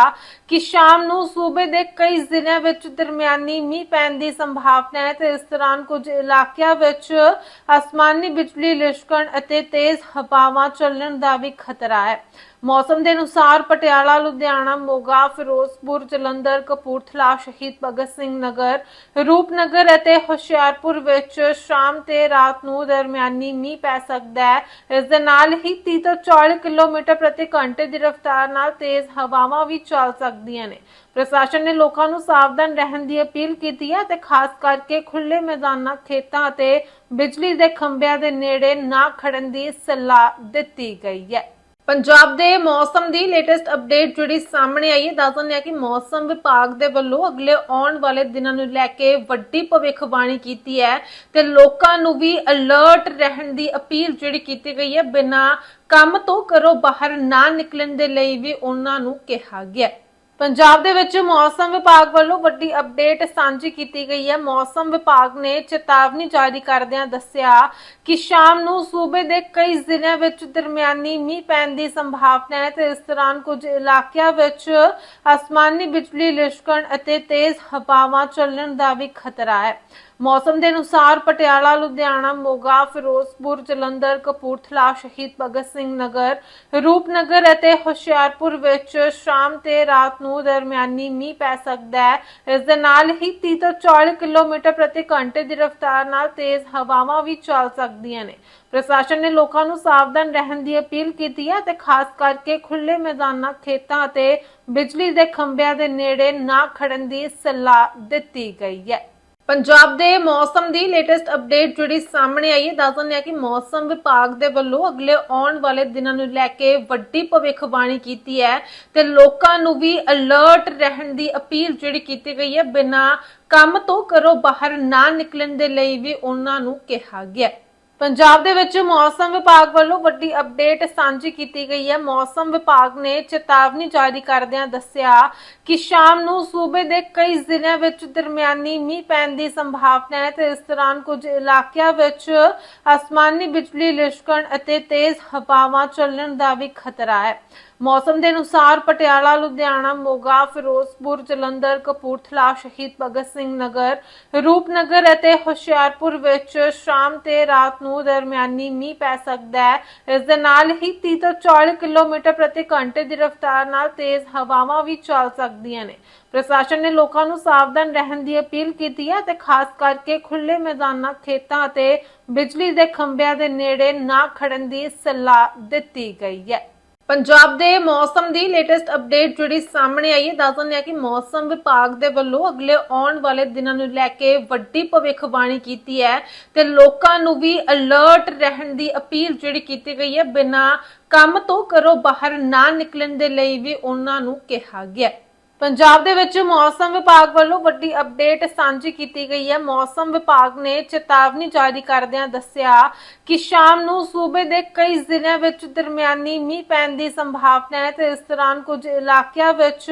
ਕਿ ਸ਼ਾਮ ਨੂੰ ਸੂਬੇ ਦੇ ਕਈ ਜ਼ਿਲ੍ਹਿਆਂ ਵਿੱਚ ਦਰਮਿਆਨੀ ਮੀਂਹ ਪੈਣ ਦੀ ਸੰਭਾਵਨਾ ਹੈ ਤੇ ਇਸ ਦੌਰਾਨ ਕੁਝ ਇਲਾਕਿਆਂ ਵਿੱਚ ਅਸਮਾਨੀ ਬਿਜਲੀ ਲਿਸ਼ਕਣ ਅਤੇ ਤੇਜ਼ ਹਵਾਵਾਂ ਚੱਲਣ ਦਾ ਵੀ ਖਤਰਾ ਹੈ। ਮੌਸਮ ਦੇ ਅਨੁਸਾਰ ਪਟਿਆਲਾ, ਲੁਧਿਆਣਾ, ਮੋਗਾ, ਫਿਰੋਜ਼ਪੁਰ, ਜਲੰਧਰ, ਕਪੂਰਥਲਾ, ਸ਼ਹੀਦ ਭਗਤ ਸਿੰਘ ਨਗਰ, ਰੂਪਨਗਰ ਅਤੇ ਹੁਸ਼ਿਆਰਪੁਰ ਵਿੱਚ ਸ਼ਾਮ ਤੇ ਰਾਤ ਨੂੰ ਦਰਮਿਆਨੀ ਮੀਂਹ ਪੈ ਸਕਦਾ ਹੈ। ਇਸ ਦੇ ਨਾਲ ਹੀ 30 ਤੋਂ 40 ਕਿਲੋਮੀਟਰ ਪ੍ਰਤੀ ਘੰਟੇ ਦੀ ਰਫ਼ਤਾਰ ਨਾਲ ਤੇਜ਼ ਹਵਾਵਾਂ ਵੀ ਚੱਲ ਸਕਦੀਆਂ ਨੇ। ਪ੍ਰਸ਼ਾਸਨ ਨੇ ਲੋਕਾਂ ਨੂੰ ਸਾਵਧਾਨ ਰਹਿਣ ਦੀ ਅਪੀਲ ਕੀਤੀ ਹੈ ਤੇ ਖਾਸ ਕਰਕੇ ਖੁੱਲੇ ਮੈਦਾਨਾਂ, ਖੇਤਾਂ ਅਤੇ ਬਿਜਲੀ ਦੇ ਖੰਭਿਆਂ ਦੇ ਨੇੜੇ ਨਾ ਖੜਨ ਦੀ ਸਲਾਹ ਦਿੱਤੀ ਗਈ ਹੈ। ਪੰਜਾਬ ਦੇ ਮੌਸਮ ਦੀ ਲੇਟੈਸਟ ਅਪਡੇਟ ਜਿਹੜੀ ਸਾਹਮਣੇ ਆਈ ਹੈ, ਦੱਸ ਦਿੰਦੇ ਹਾਂ ਕਿ ਮੌਸਮ ਵਿਭਾਗ ਦੇ ਵੱਲੋਂ ਅਗਲੇ ਆਉਣ ਵਾਲੇ ਦਿਨਾਂ ਨੂੰ ਲੈ ਕੇ ਵੱਡੀ ਭਵਿੱਖਬਾਣੀ ਕੀਤੀ ਹੈ ਤੇ ਲੋਕਾਂ ਨੂੰ ਵੀ ਅਲਰਟ ਰਹਿਣ ਦੀ ਅਪੀਲ ਜਿਹੜੀ ਕੀਤੀ ਗਈ ਹੈ, ਬਿਨਾਂ ਕੰਮ ਤੋਂ ਘਰੋਂ ਬਾਹਰ ਨਾ ਨਿਕਲਣ ਦੇ ਲਈ ਵੀ ਉਹਨਾਂ ਨੂੰ ਕਿਹਾ ਗਿਆ ਹੈ। ਪੰਜਾਬ ਦੇ ਵਿੱਚ ਮੌਸਮ ਵਿਭਾਗ ਵੱਲੋਂ ਵੱਡੀ ਅਪਡੇਟ ਸਾਂਝੀ ਕੀਤੀ ਗਈ ਹੈ। ਮੌਸਮ ਵਿਭਾਗ ਨੇ ਚੇਤਾਵਨੀ ਜਾਰੀ ਕਰਦਿਆਂ ਦੱਸਿਆ ਕਿ ਸ਼ਾਮ ਨੂੰ ਸੂਬੇ ਦੇ ਕਈ ਜ਼ਿਲ੍ਹਿਆਂ ਵਿੱਚ ਦਰਮਿਆਨੀ ਮੀਂਹ ਪੈਣ ਦੀ ਸੰਭਾਵਨਾ ਹੈ ਤੇ ਇਸ ਦੌਰਾਨ ਕੁਝ ਇਲਾਕਿਆਂ ਵਿੱਚ ਅਸਮਾਨੀ ਬਿਜਲੀ, ਲਿਸ਼ਕਣ ਅਤੇ ਤੇਜ਼ ਹਵਾਵਾਂ ਚੱਲਣ ਦਾ ਵੀ ਖਤਰਾ ਹੈ। ਮੌਸਮ ਦੇ ਅਨੁਸਾਰ ਪਟਿਆਲਾ, ਲੁਧਿਆਣਾ, ਮੋਗਾ, ਫਿਰੋਜ਼ਪੁਰ, ਜਲੰਧਰ, ਕਪੂਰਥਲਾ, ਸ਼ਹੀਦ ਭਗਤ ਸਿੰਘ ਨਗਰ, ਰੂਪਨਗਰ ਅਤੇ ਹੁਸ਼ਿਆਰਪੁਰ ਵਿੱਚ ਸ਼ਾਮ ਤੇ ਰਾਤ ਨੂੰ ਦਰਮਿਆਨੀ ਮੀਂਹ ਪੈ ਸਕਦਾ ਹੈ। ਇਸ ਦੇ ਨਾਲ ਹੀ 30 ਤੋਂ 40 ਕਿਲੋਮੀਟਰ ਪ੍ਰਤੀ ਘੰਟੇ ਦੀ ਰਫ਼ਤਾਰ ਨਾਲ ਤੇਜ਼ ਹਵਾਵਾਂ ਵੀ ਚੱਲ ਸਕਦੀਆਂ ਨੇ। ਪ੍ਰਸ਼ਾਸਨ ਨੇ ਲੋਕਾਂ ਨੂੰ ਸਾਵਧਾਨ ਰਹਿਣ ਦੀ ਅਪੀਲ ਕੀਤੀ ਹੈ ਤੇ ਖਾਸ ਕਰਕੇ ਖੁੱਲੇ ਮੈਦਾਨਾਂ, ਖੇਤਾਂ ਅਤੇ ਬਿਜਲੀ ਦੇ ਖੰਭਿਆਂ ਦੇ ਨੇੜੇ ਨਾ ਖੜਨ ਦੀ ਸਲਾਹ ਦਿੱਤੀ ਗਈ ਹੈ। ਪੰਜਾਬ ਦੇ ਮੌਸਮ ਦੀ ਲੇਟੈਸਟ ਅਪਡੇਟ ਜਿਹੜੀ ਸਾਹਮਣੇ ਆਈ ਹੈ, ਦੱਸ ਦਿੰਦੇ ਹਾਂ ਕਿ ਮੌਸਮ ਵਿਭਾਗ ਦੇ ਵੱਲੋਂ ਅਗਲੇ ਆਉਣ ਵਾਲੇ ਦਿਨਾਂ ਨੂੰ ਲੈ ਕੇ ਵੱਡੀ ਭਵਿੱਖਬਾਣੀ ਕੀਤੀ ਹੈ ਤੇ ਲੋਕਾਂ ਨੂੰ ਵੀ ਅਲਰਟ ਰਹਿਣ ਦੀ ਅਪੀਲ ਜਿਹੜੀ ਕੀਤੀ ਗਈ ਹੈ, ਬਿਨਾਂ ਕੰਮ ਤੋਂ ਘਰੋਂ ਬਾਹਰ ਨਾ ਨਿਕਲਣ ਦੇ ਲਈ ਵੀ ਉਹਨਾਂ ਨੂੰ ਕਿਹਾ ਗਿਆ ਹੈ। ਪੰਜਾਬ ਦੇ ਵਿੱਚ ਮੌਸਮ ਵਿਭਾਗ ਵੱਲੋਂ ਵੱਡੀ ਅਪਡੇਟ ਸਾਂਝੀ ਕੀਤੀ ਗਈ ਹੈ। ਮੌਸਮ ਵਿਭਾਗ ਨੇ ਚੇਤਾਵਨੀ ਜਾਰੀ ਕਰਦਿਆਂ ਦੱਸਿਆ ਕਿ ਸ਼ਾਮ ਨੂੰ ਸੂਬੇ ਦੇ ਕਈ ਜ਼ਿਲ੍ਹਿਆਂ ਵਿੱਚ ਦਰਮਿਆਨੀ ਮੀਂਹ ਪੈਣ ਦੀ ਸੰਭਾਵਨਾ ਹੈ ਤੇ ਇਸ ਦੌਰਾਨ ਕੁਝ ਇਲਾਕਿਆਂ ਵਿੱਚ ਅਸਮਾਨੀ ਬਿਜਲੀ, ਲਿਸ਼ਕਣ ਅਤੇ ਤੇਜ਼ ਹਵਾਵਾਂ ਚੱਲਣ ਦਾ ਵੀ ਖਤਰਾ ਹੈ। ਮੌਸਮ ਦੇ ਅਨੁਸਾਰ ਪਟਿਆਲਾ, ਲੁਧਿਆਣਾ, ਮੋਗਾ, ਫਿਰੋਜ਼ਪੁਰ, ਜਲੰਧਰ, ਕਪੂਰਥਲਾ, ਸ਼ਹੀਦ ਭਗਤ ਸਿੰਘ ਨਗਰ, ਰੂਪਨਗਰ ਅਤੇ ਹੁਸ਼ਿਆਰਪੁਰ ਵਿੱਚ ਸ਼ਾਮ ਤੇ ਰਾਤ ਨੂੰ ਦਰਮਿਆਨੀ ਮੀਂਹ ਪੈ ਸਕਦਾ ਹੈ। ਇਸ ਦੇ ਨਾਲ ਹੀ 30 ਤੋਂ 40 ਕਿਲੋਮੀਟਰ ਪ੍ਰਤੀ ਘੰਟੇ ਦੀ ਰਫ਼ਤਾਰ ਨਾਲ ਤੇਜ਼ ਹਵਾਵਾਂ ਵੀ ਚੱਲ ਸਕਦੀਆਂ ਨੇ। ਪ੍ਰਸ਼ਾਸਨ ਨੇ ਲੋਕਾਂ ਨੂੰ ਸਾਵਧਾਨ ਰਹਿਣ ਦੀ ਅਪੀਲ ਕੀਤੀ ਹੈ ਤੇ ਖਾਸ ਕਰਕੇ ਖੁੱਲੇ ਮੈਦਾਨਾਂ, ਖੇਤਾਂ ਅਤੇ ਬਿਜਲੀ ਦੇ ਖੰਭਿਆਂ ਦੇ ਨੇੜੇ ਨਾ ਖੜਨ ਦੀ ਸਲਾਹ ਦਿੱਤੀ ਗਈ ਹੈ। ਪੰਜਾਬ ਦੇ ਮੌਸਮ ਦੀ ਲੇਟੈਸਟ ਅਪਡੇਟ ਜਿਹੜੀ ਸਾਹਮਣੇ ਆਈ ਹੈ, ਦੱਸ ਦਿੰਦੇ ਹਾਂ ਕਿ ਮੌਸਮ ਵਿਭਾਗ ਦੇ ਵੱਲੋਂ ਅਗਲੇ ਆਉਣ ਵਾਲੇ ਦਿਨਾਂ ਨੂੰ ਲੈ ਕੇ ਵੱਡੀ ਭਵਿੱਖਬਾਣੀ ਕੀਤੀ ਹੈ ਤੇ ਲੋਕਾਂ ਨੂੰ ਵੀ ਅਲਰਟ ਰਹਿਣ ਦੀ ਅਪੀਲ ਜਿਹੜੀ ਕੀਤੀ ਗਈ ਹੈ, ਬਿਨਾਂ ਕੰਮ ਤੋਂ ਘਰੋਂ ਬਾਹਰ ਨਾ ਨਿਕਲਣ ਦੇ ਲਈ ਵੀ ਉਹਨਾਂ ਨੂੰ ਕਿਹਾ ਗਿਆ ਪੰਜਾਬ ਦੇ ਵਿੱਚ ਮੌਸਮ ਵਿਭਾਗ ਵੱਲੋਂ ਵੱਡੀ ਅਪਡੇਟ ਸਾਂਝੀ ਕੀਤੀ ਗਈ ਹੈ। ਮੌਸਮ ਵਿਭਾਗ ਨੇ ਚੇਤਾਵਨੀ ਜਾਰੀ ਕਰਦਿਆਂ ਦੱਸਿਆ ਕਿ ਸ਼ਾਮ ਨੂੰ ਸੂਬੇ ਦੇ ਕਈ ਜ਼ਿਲ੍ਹਿਆਂ ਵਿੱਚ ਦਰਮਿਆਨੀ ਮੀਂਹ ਪੈਣ ਦੀ ਸੰਭਾਵਨਾ ਹੈ ਤੇ ਇਸ ਦੌਰਾਨ ਕੁਝ ਇਲਾਕਿਆਂ ਵਿੱਚ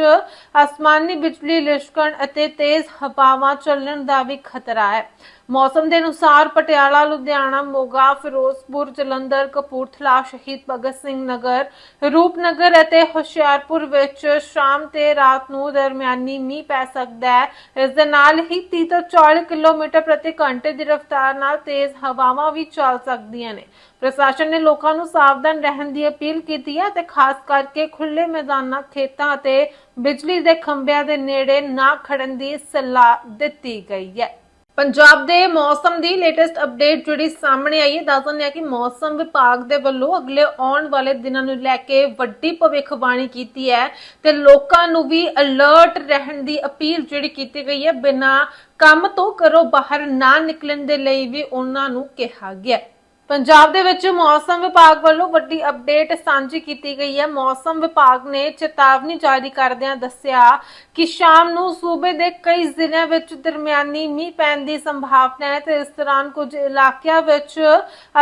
ਅਸਮਾਨੀ ਬਿਜਲੀ ਲਿਸ਼ਕਣ ਅਤੇ ਤੇਜ਼ ਹਵਾਵਾਂ ਚੱਲਣ ਦਾ ਵੀ ਖਤਰਾ ਹੈ। ਮੌਸਮ ਦੇ ਅਨੁਸਾਰ ਪਟਿਆਲਾ, ਲੁਧਿਆਣਾ, ਮੋਗਾ, ਫਿਰੋਜ਼ਪੁਰ, ਜਲੰਧਰ, ਕਪੂਰਥਲਾ, ਸ਼ਹੀਦ ਭਗਤ ਸਿੰਘ ਨਗਰ, ਰੂਪਨਗਰ ਅਤੇ ਹੁਸ਼ਿਆਰਪੁਰ ਵਿੱਚ ਸ਼ਾਮ ਤੇ ਰਾਤ ਨੂੰ ਦਰਮਿਆਨੀ ਮੀਂਹ ਪੈ ਸਕਦਾ ਹੈ। ਇਸ ਦੇ ਨਾਲ ਹੀ 30 ਤੋਂ 40 ਕਿਲੋਮੀਟਰ ਪ੍ਰਤੀ ਘੰਟੇ ਦੀ ਰਫ਼ਤਾਰ ਨਾਲ ਤੇਜ਼ ਹਵਾਵਾਂ ਵੀ ਚੱਲ ਸਕਦੀਆਂ ਨੇ। ਪ੍ਰਸ਼ਾਸਨ ਨੇ ਲੋਕਾਂ ਨੂੰ ਸਾਵਧਾਨ ਰਹਿਣ ਦੀ ਅਪੀਲ ਕੀਤੀ ਹੈ ਤੇ ਖਾਸ ਕਰਕੇ ਖੁੱਲੇ ਮੈਦਾਨਾਂ, ਖੇਤਾਂ ਅਤੇ ਬਿਜਲੀ ਦੇ ਖੰਭਿਆਂ ਦੇ ਨੇੜੇ ਨਾ ਖੜਨ ਦੀ ਸਲਾਹ ਦਿੱਤੀ ਗਈ ਹੈ। ਪੰਜਾਬ ਦੇ ਮੌਸਮ ਦੀ ਲੇਟੈਸਟ ਅਪਡੇਟ ਜਿਹੜੀ ਸਾਹਮਣੇ ਆਈ ਹੈ, ਦੱਸ ਦਿੰਦੇ ਹਾਂ ਕਿ ਮੌਸਮ ਵਿਭਾਗ ਦੇ ਵੱਲੋਂ ਅਗਲੇ ਆਉਣ ਵਾਲੇ ਦਿਨਾਂ ਨੂੰ ਲੈ ਕੇ ਵੱਡੀ ਭਵਿੱਖਬਾਣੀ ਕੀਤੀ ਹੈ ਤੇ ਲੋਕਾਂ ਨੂੰ ਵੀ ਅਲਰਟ ਰਹਿਣ ਦੀ ਅਪੀਲ ਜਿਹੜੀ ਕੀਤੀ ਗਈ ਹੈ, ਬਿਨਾਂ ਕੰਮ ਤੋਂ ਘਰੋਂ ਬਾਹਰ ਨਾ ਨਿਕਲਣ ਦੇ ਲਈ ਵੀ ਉਹਨਾਂ ਨੂੰ ਕਿਹਾ ਗਿਆ ਹੈ। ਪੰਜਾਬ ਦੇ ਵਿੱਚ ਮੌਸਮ ਵਿਭਾਗ ਵੱਲੋਂ ਵੱਡੀ ਅਪਡੇਟ ਸਾਂਝੀ ਕੀਤੀ ਗਈ ਹੈ। ਮੌਸਮ ਵਿਭਾਗ ਨੇ ਚੇਤਾਵਨੀ ਜਾਰੀ ਕਰਦਿਆਂ ਦੱਸਿਆ ਕਿ ਸ਼ਾਮ ਨੂੰ ਸੂਬੇ ਦੇ ਕਈ ਜ਼ਿਲ੍ਹਿਆਂ ਵਿੱਚ ਦਰਮਿਆਨੀ ਮੀਂਹ ਪੈਣ ਦੀ ਸੰਭਾਵਨਾ ਹੈ ਤੇ ਇਸ ਦੌਰਾਨ ਕੁਝ ਇਲਾਕਿਆਂ ਵਿੱਚ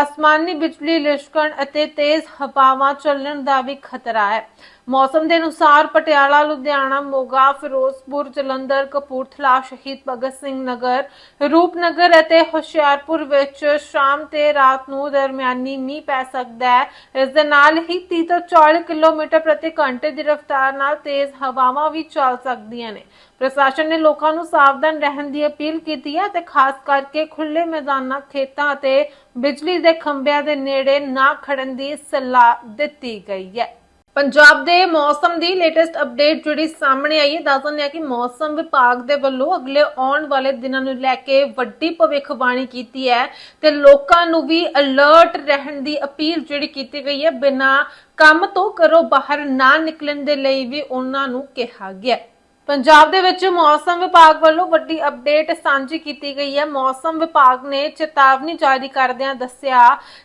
ਅਸਮਾਨੀ ਬਿਜਲੀ, ਲਿਸ਼ਕਣ ਅਤੇ ਤੇਜ਼ ਹਵਾਵਾਂ ਚੱਲਣ ਦਾ ਵੀ ਖਤਰਾ ਹੈ। ਮੌਸਮ ਦੇ ਅਨੁਸਾਰ ਪਟਿਆਲਾ, ਲੁਧਿਆਣਾ, ਮੋਗਾ, ਫਿਰੋਜ਼ਪੁਰ, ਜਲੰਧਰ, ਕਪੂਰਥਲਾ, ਸ਼ਹੀਦ ਭਗਤ ਸਿੰਘ ਨਗਰ, ਰੂਪਨਗਰ ਅਤੇ ਹੁਸ਼ਿਆਰਪੁਰ ਵਿੱਚ ਸ਼ਾਮ ਤੇ ਰਾਤ ਨੂੰ ਦਰਮਿਆਨੀ ਮੀਂਹ ਪੈ ਸਕਦਾ ਹੈ। ਇਸ ਦੇ ਨਾਲ ਹੀ 30 ਤੋਂ 40 ਕਿਲੋਮੀਟਰ ਪ੍ਰਤੀ ਘੰਟੇ ਦੀ ਰਫ਼ਤਾਰ ਨਾਲ ਤੇਜ਼ ਹਵਾਵਾਂ ਵੀ ਚੱਲ ਸਕਦੀਆਂ ਨੇ। ਪ੍ਰਸ਼ਾਸਨ ਨੇ ਲੋਕਾਂ ਨੂੰ ਸਾਵਧਾਨ ਰਹਿਣ ਦੀ ਅਪੀਲ ਕੀਤੀ ਹੈ ਤੇ ਖਾਸ ਕਰਕੇ ਖੁੱਲੇ ਮੈਦਾਨਾਂ, ਖੇਤਾਂ ਅਤੇ ਬਿਜਲੀ ਦੇ ਖੰਭਿਆਂ ਦੇ ਨੇੜੇ ਨਾ ਖੜਨ ਦੀ ਸਲਾਹ ਦਿੱਤੀ ਗਈ ਹੈ। ਪੰਜਾਬ ਦੇ ਮੌਸਮ ਦੀ ਲੇਟੈਸਟ ਅਪਡੇਟ ਜਿਹੜੀ ਸਾਹਮਣੇ ਆਈ ਹੈ, ਦੱਸ ਦਿੰਦੇ ਹਾਂ ਕਿ ਮੌਸਮ ਵਿਭਾਗ ਦੇ ਵੱਲੋਂ ਅਗਲੇ ਆਉਣ ਵਾਲੇ ਦਿਨਾਂ ਨੂੰ ਲੈ ਕੇ ਵੱਡੀ ਭਵਿੱਖਬਾਣੀ ਕੀਤੀ ਹੈ ਤੇ ਲੋਕਾਂ ਨੂੰ ਵੀ ਅਲਰਟ ਰਹਿਣ ਦੀ ਅਪੀਲ ਜਿਹੜੀ ਕੀਤੀ ਗਈ ਹੈ, ਬਿਨਾਂ ਕੰਮ ਤੋਂ ਕਰੋ ਬਾਹਰ ਨਾ ਨਿਕਲਣ ਦੇ ਲਈ ਵੀ ਉਹਨਾਂ ਨੂੰ ਕਿਹਾ ਗਿਆ ਪੰਜਾਬ ਦੇ ਵਿੱਚ ਮੌਸਮ ਵਿਭਾਗ ਵੱਲੋਂ ਵੱਡੀ ਅਪਡੇਟ ਸਾਂਝੀ ਕੀਤੀ ਗਈ ਹੈ। ਮੌਸਮ ਵਿਭਾਗ ਨੇ ਚੇਤਾਵਨੀ ਜਾਰੀ ਕਰਦਿਆਂ ਦੱਸਿਆ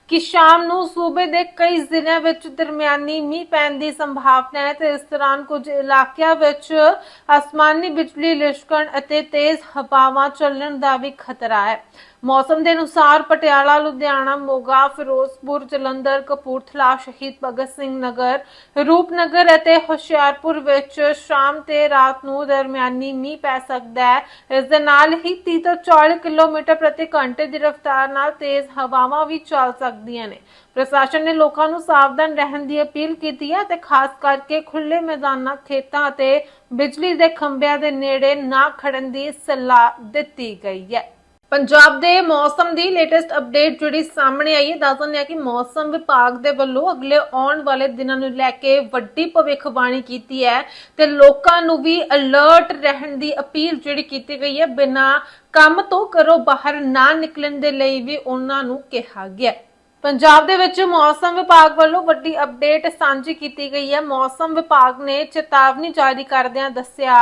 ਕਿ ਸ਼ਾਮ ਨੂੰ ਸੂਬੇ ਦੇ ਕਈ ਜ਼ਿਲ੍ਹਿਆਂ ਵਿੱਚ ਦਰਮਿਆਨੀ ਮੀਂਹ ਪੈਣ ਦੀ ਸੰਭਾਵਨਾ ਹੈ ਤੇ ਇਸ ਦੌਰਾਨ ਕੁਝ ਇਲਾਕਿਆਂ ਵਿੱਚ ਅਸਮਾਨੀ ਬਿਜਲੀ, ਲਿਸ਼ਕਣ ਅਤੇ ਤੇਜ਼ ਹਵਾਵਾਂ ਚੱਲਣ ਦਾ ਵੀ ਖਤਰਾ ਹੈ। ਮੌਸਮ ਦੇ ਅਨੁਸਾਰ ਪਟਿਆਲਾ, ਲੁਧਿਆਣਾ, ਮੋਗਾ, ਫਿਰੋਜ਼ਪੁਰ, ਜਲੰਧਰ, ਕਪੂਰਥਲਾ, ਸ਼ਹੀਦ ਭਗਤ ਸਿੰਘ ਨਗਰ, ਰੂਪਨਗਰ ਅਤੇ ਹੁਸ਼ਿਆਰਪੁਰ ਵਿੱਚ ਸ਼ਾਮ ਤੇ ਰਾਤ ਨੂੰ ਦਰਮਿਆਨੀ ਮੀਂਹ ਪੈ ਸਕਦਾ ਹੈ। ਇਸ ਦੇ ਨਾਲ ਹੀ 30 ਤੋਂ 40 ਕਿਲੋਮੀਟਰ ਪ੍ਰਤੀ ਘੰਟੇ ਦੀ ਰਫ਼ਤਾਰ ਨਾਲ ਤੇਜ਼ ਹਵਾਵਾਂ ਵੀ ਚੱਲ ਸਕਦੀਆਂ ਨੇ। ਪ੍ਰਸ਼ਾਸਨ ਨੇ ਲੋਕਾਂ ਨੂੰ ਸਾਵਧਾਨ ਰਹਿਣ ਦੀ ਅਪੀਲ ਕੀਤੀ ਹੈ ਤੇ ਖਾਸ ਕਰਕੇ ਖੁੱਲੇ ਮੈਦਾਨਾਂ, ਖੇਤਾਂ ਅਤੇ ਬਿਜਲੀ ਦੇ ਖੰਭਿਆਂ ਦੇ ਨੇੜੇ ਨਾ ਖੜਨ ਦੀ ਸਲਾਹ ਦਿੱਤੀ ਗਈ ਹੈ। ਪੰਜਾਬ ਦੇ ਮੌਸਮ ਦੀ ਲੇਟੈਸਟ ਅਪਡੇਟ ਜਿਹੜੀ ਸਾਹਮਣੇ ਆਈ ਹੈ, ਦੱਸ ਦਿੰਦੇ ਆ ਕਿ ਮੌਸਮ ਵਿਭਾਗ ਦੇ ਵੱਲੋਂ ਅਗਲੇ ਆਉਣ ਵਾਲੇ ਦਿਨਾਂ ਨੂੰ ਲੈ ਕੇ ਵੱਡੀ ਭਵਿੱਖਬਾਣੀ ਕੀਤੀ ਹੈ ਤੇ ਲੋਕਾਂ ਨੂੰ ਵੀ ਅਲਰਟ ਰਹਿਣ ਦੀ ਅਪੀਲ ਜਿਹੜੀ ਕੀਤੀ ਗਈ ਹੈ, ਬਿਨਾਂ ਕੰਮ ਤੋਂ ਕਰੋ ਬਾਹਰ ਨਾ ਨਿਕਲਣ ਦੇ ਲਈ ਵੀ ਉਹਨਾਂ ਨੂੰ ਕਿਹਾ ਗਿਆ ਪੰਜਾਬ ਦੇ ਵਿੱਚ ਮੌਸਮ ਵਿਭਾਗ ਵੱਲੋਂ ਵੱਡੀ ਅਪਡੇਟ ਸਾਂਝੀ ਕੀਤੀ ਗਈ ਹੈ। ਮੌਸਮ ਵਿਭਾਗ ਨੇ ਚੇਤਾਵਨੀ ਜਾਰੀ ਕਰਦਿਆਂ ਦੱਸਿਆ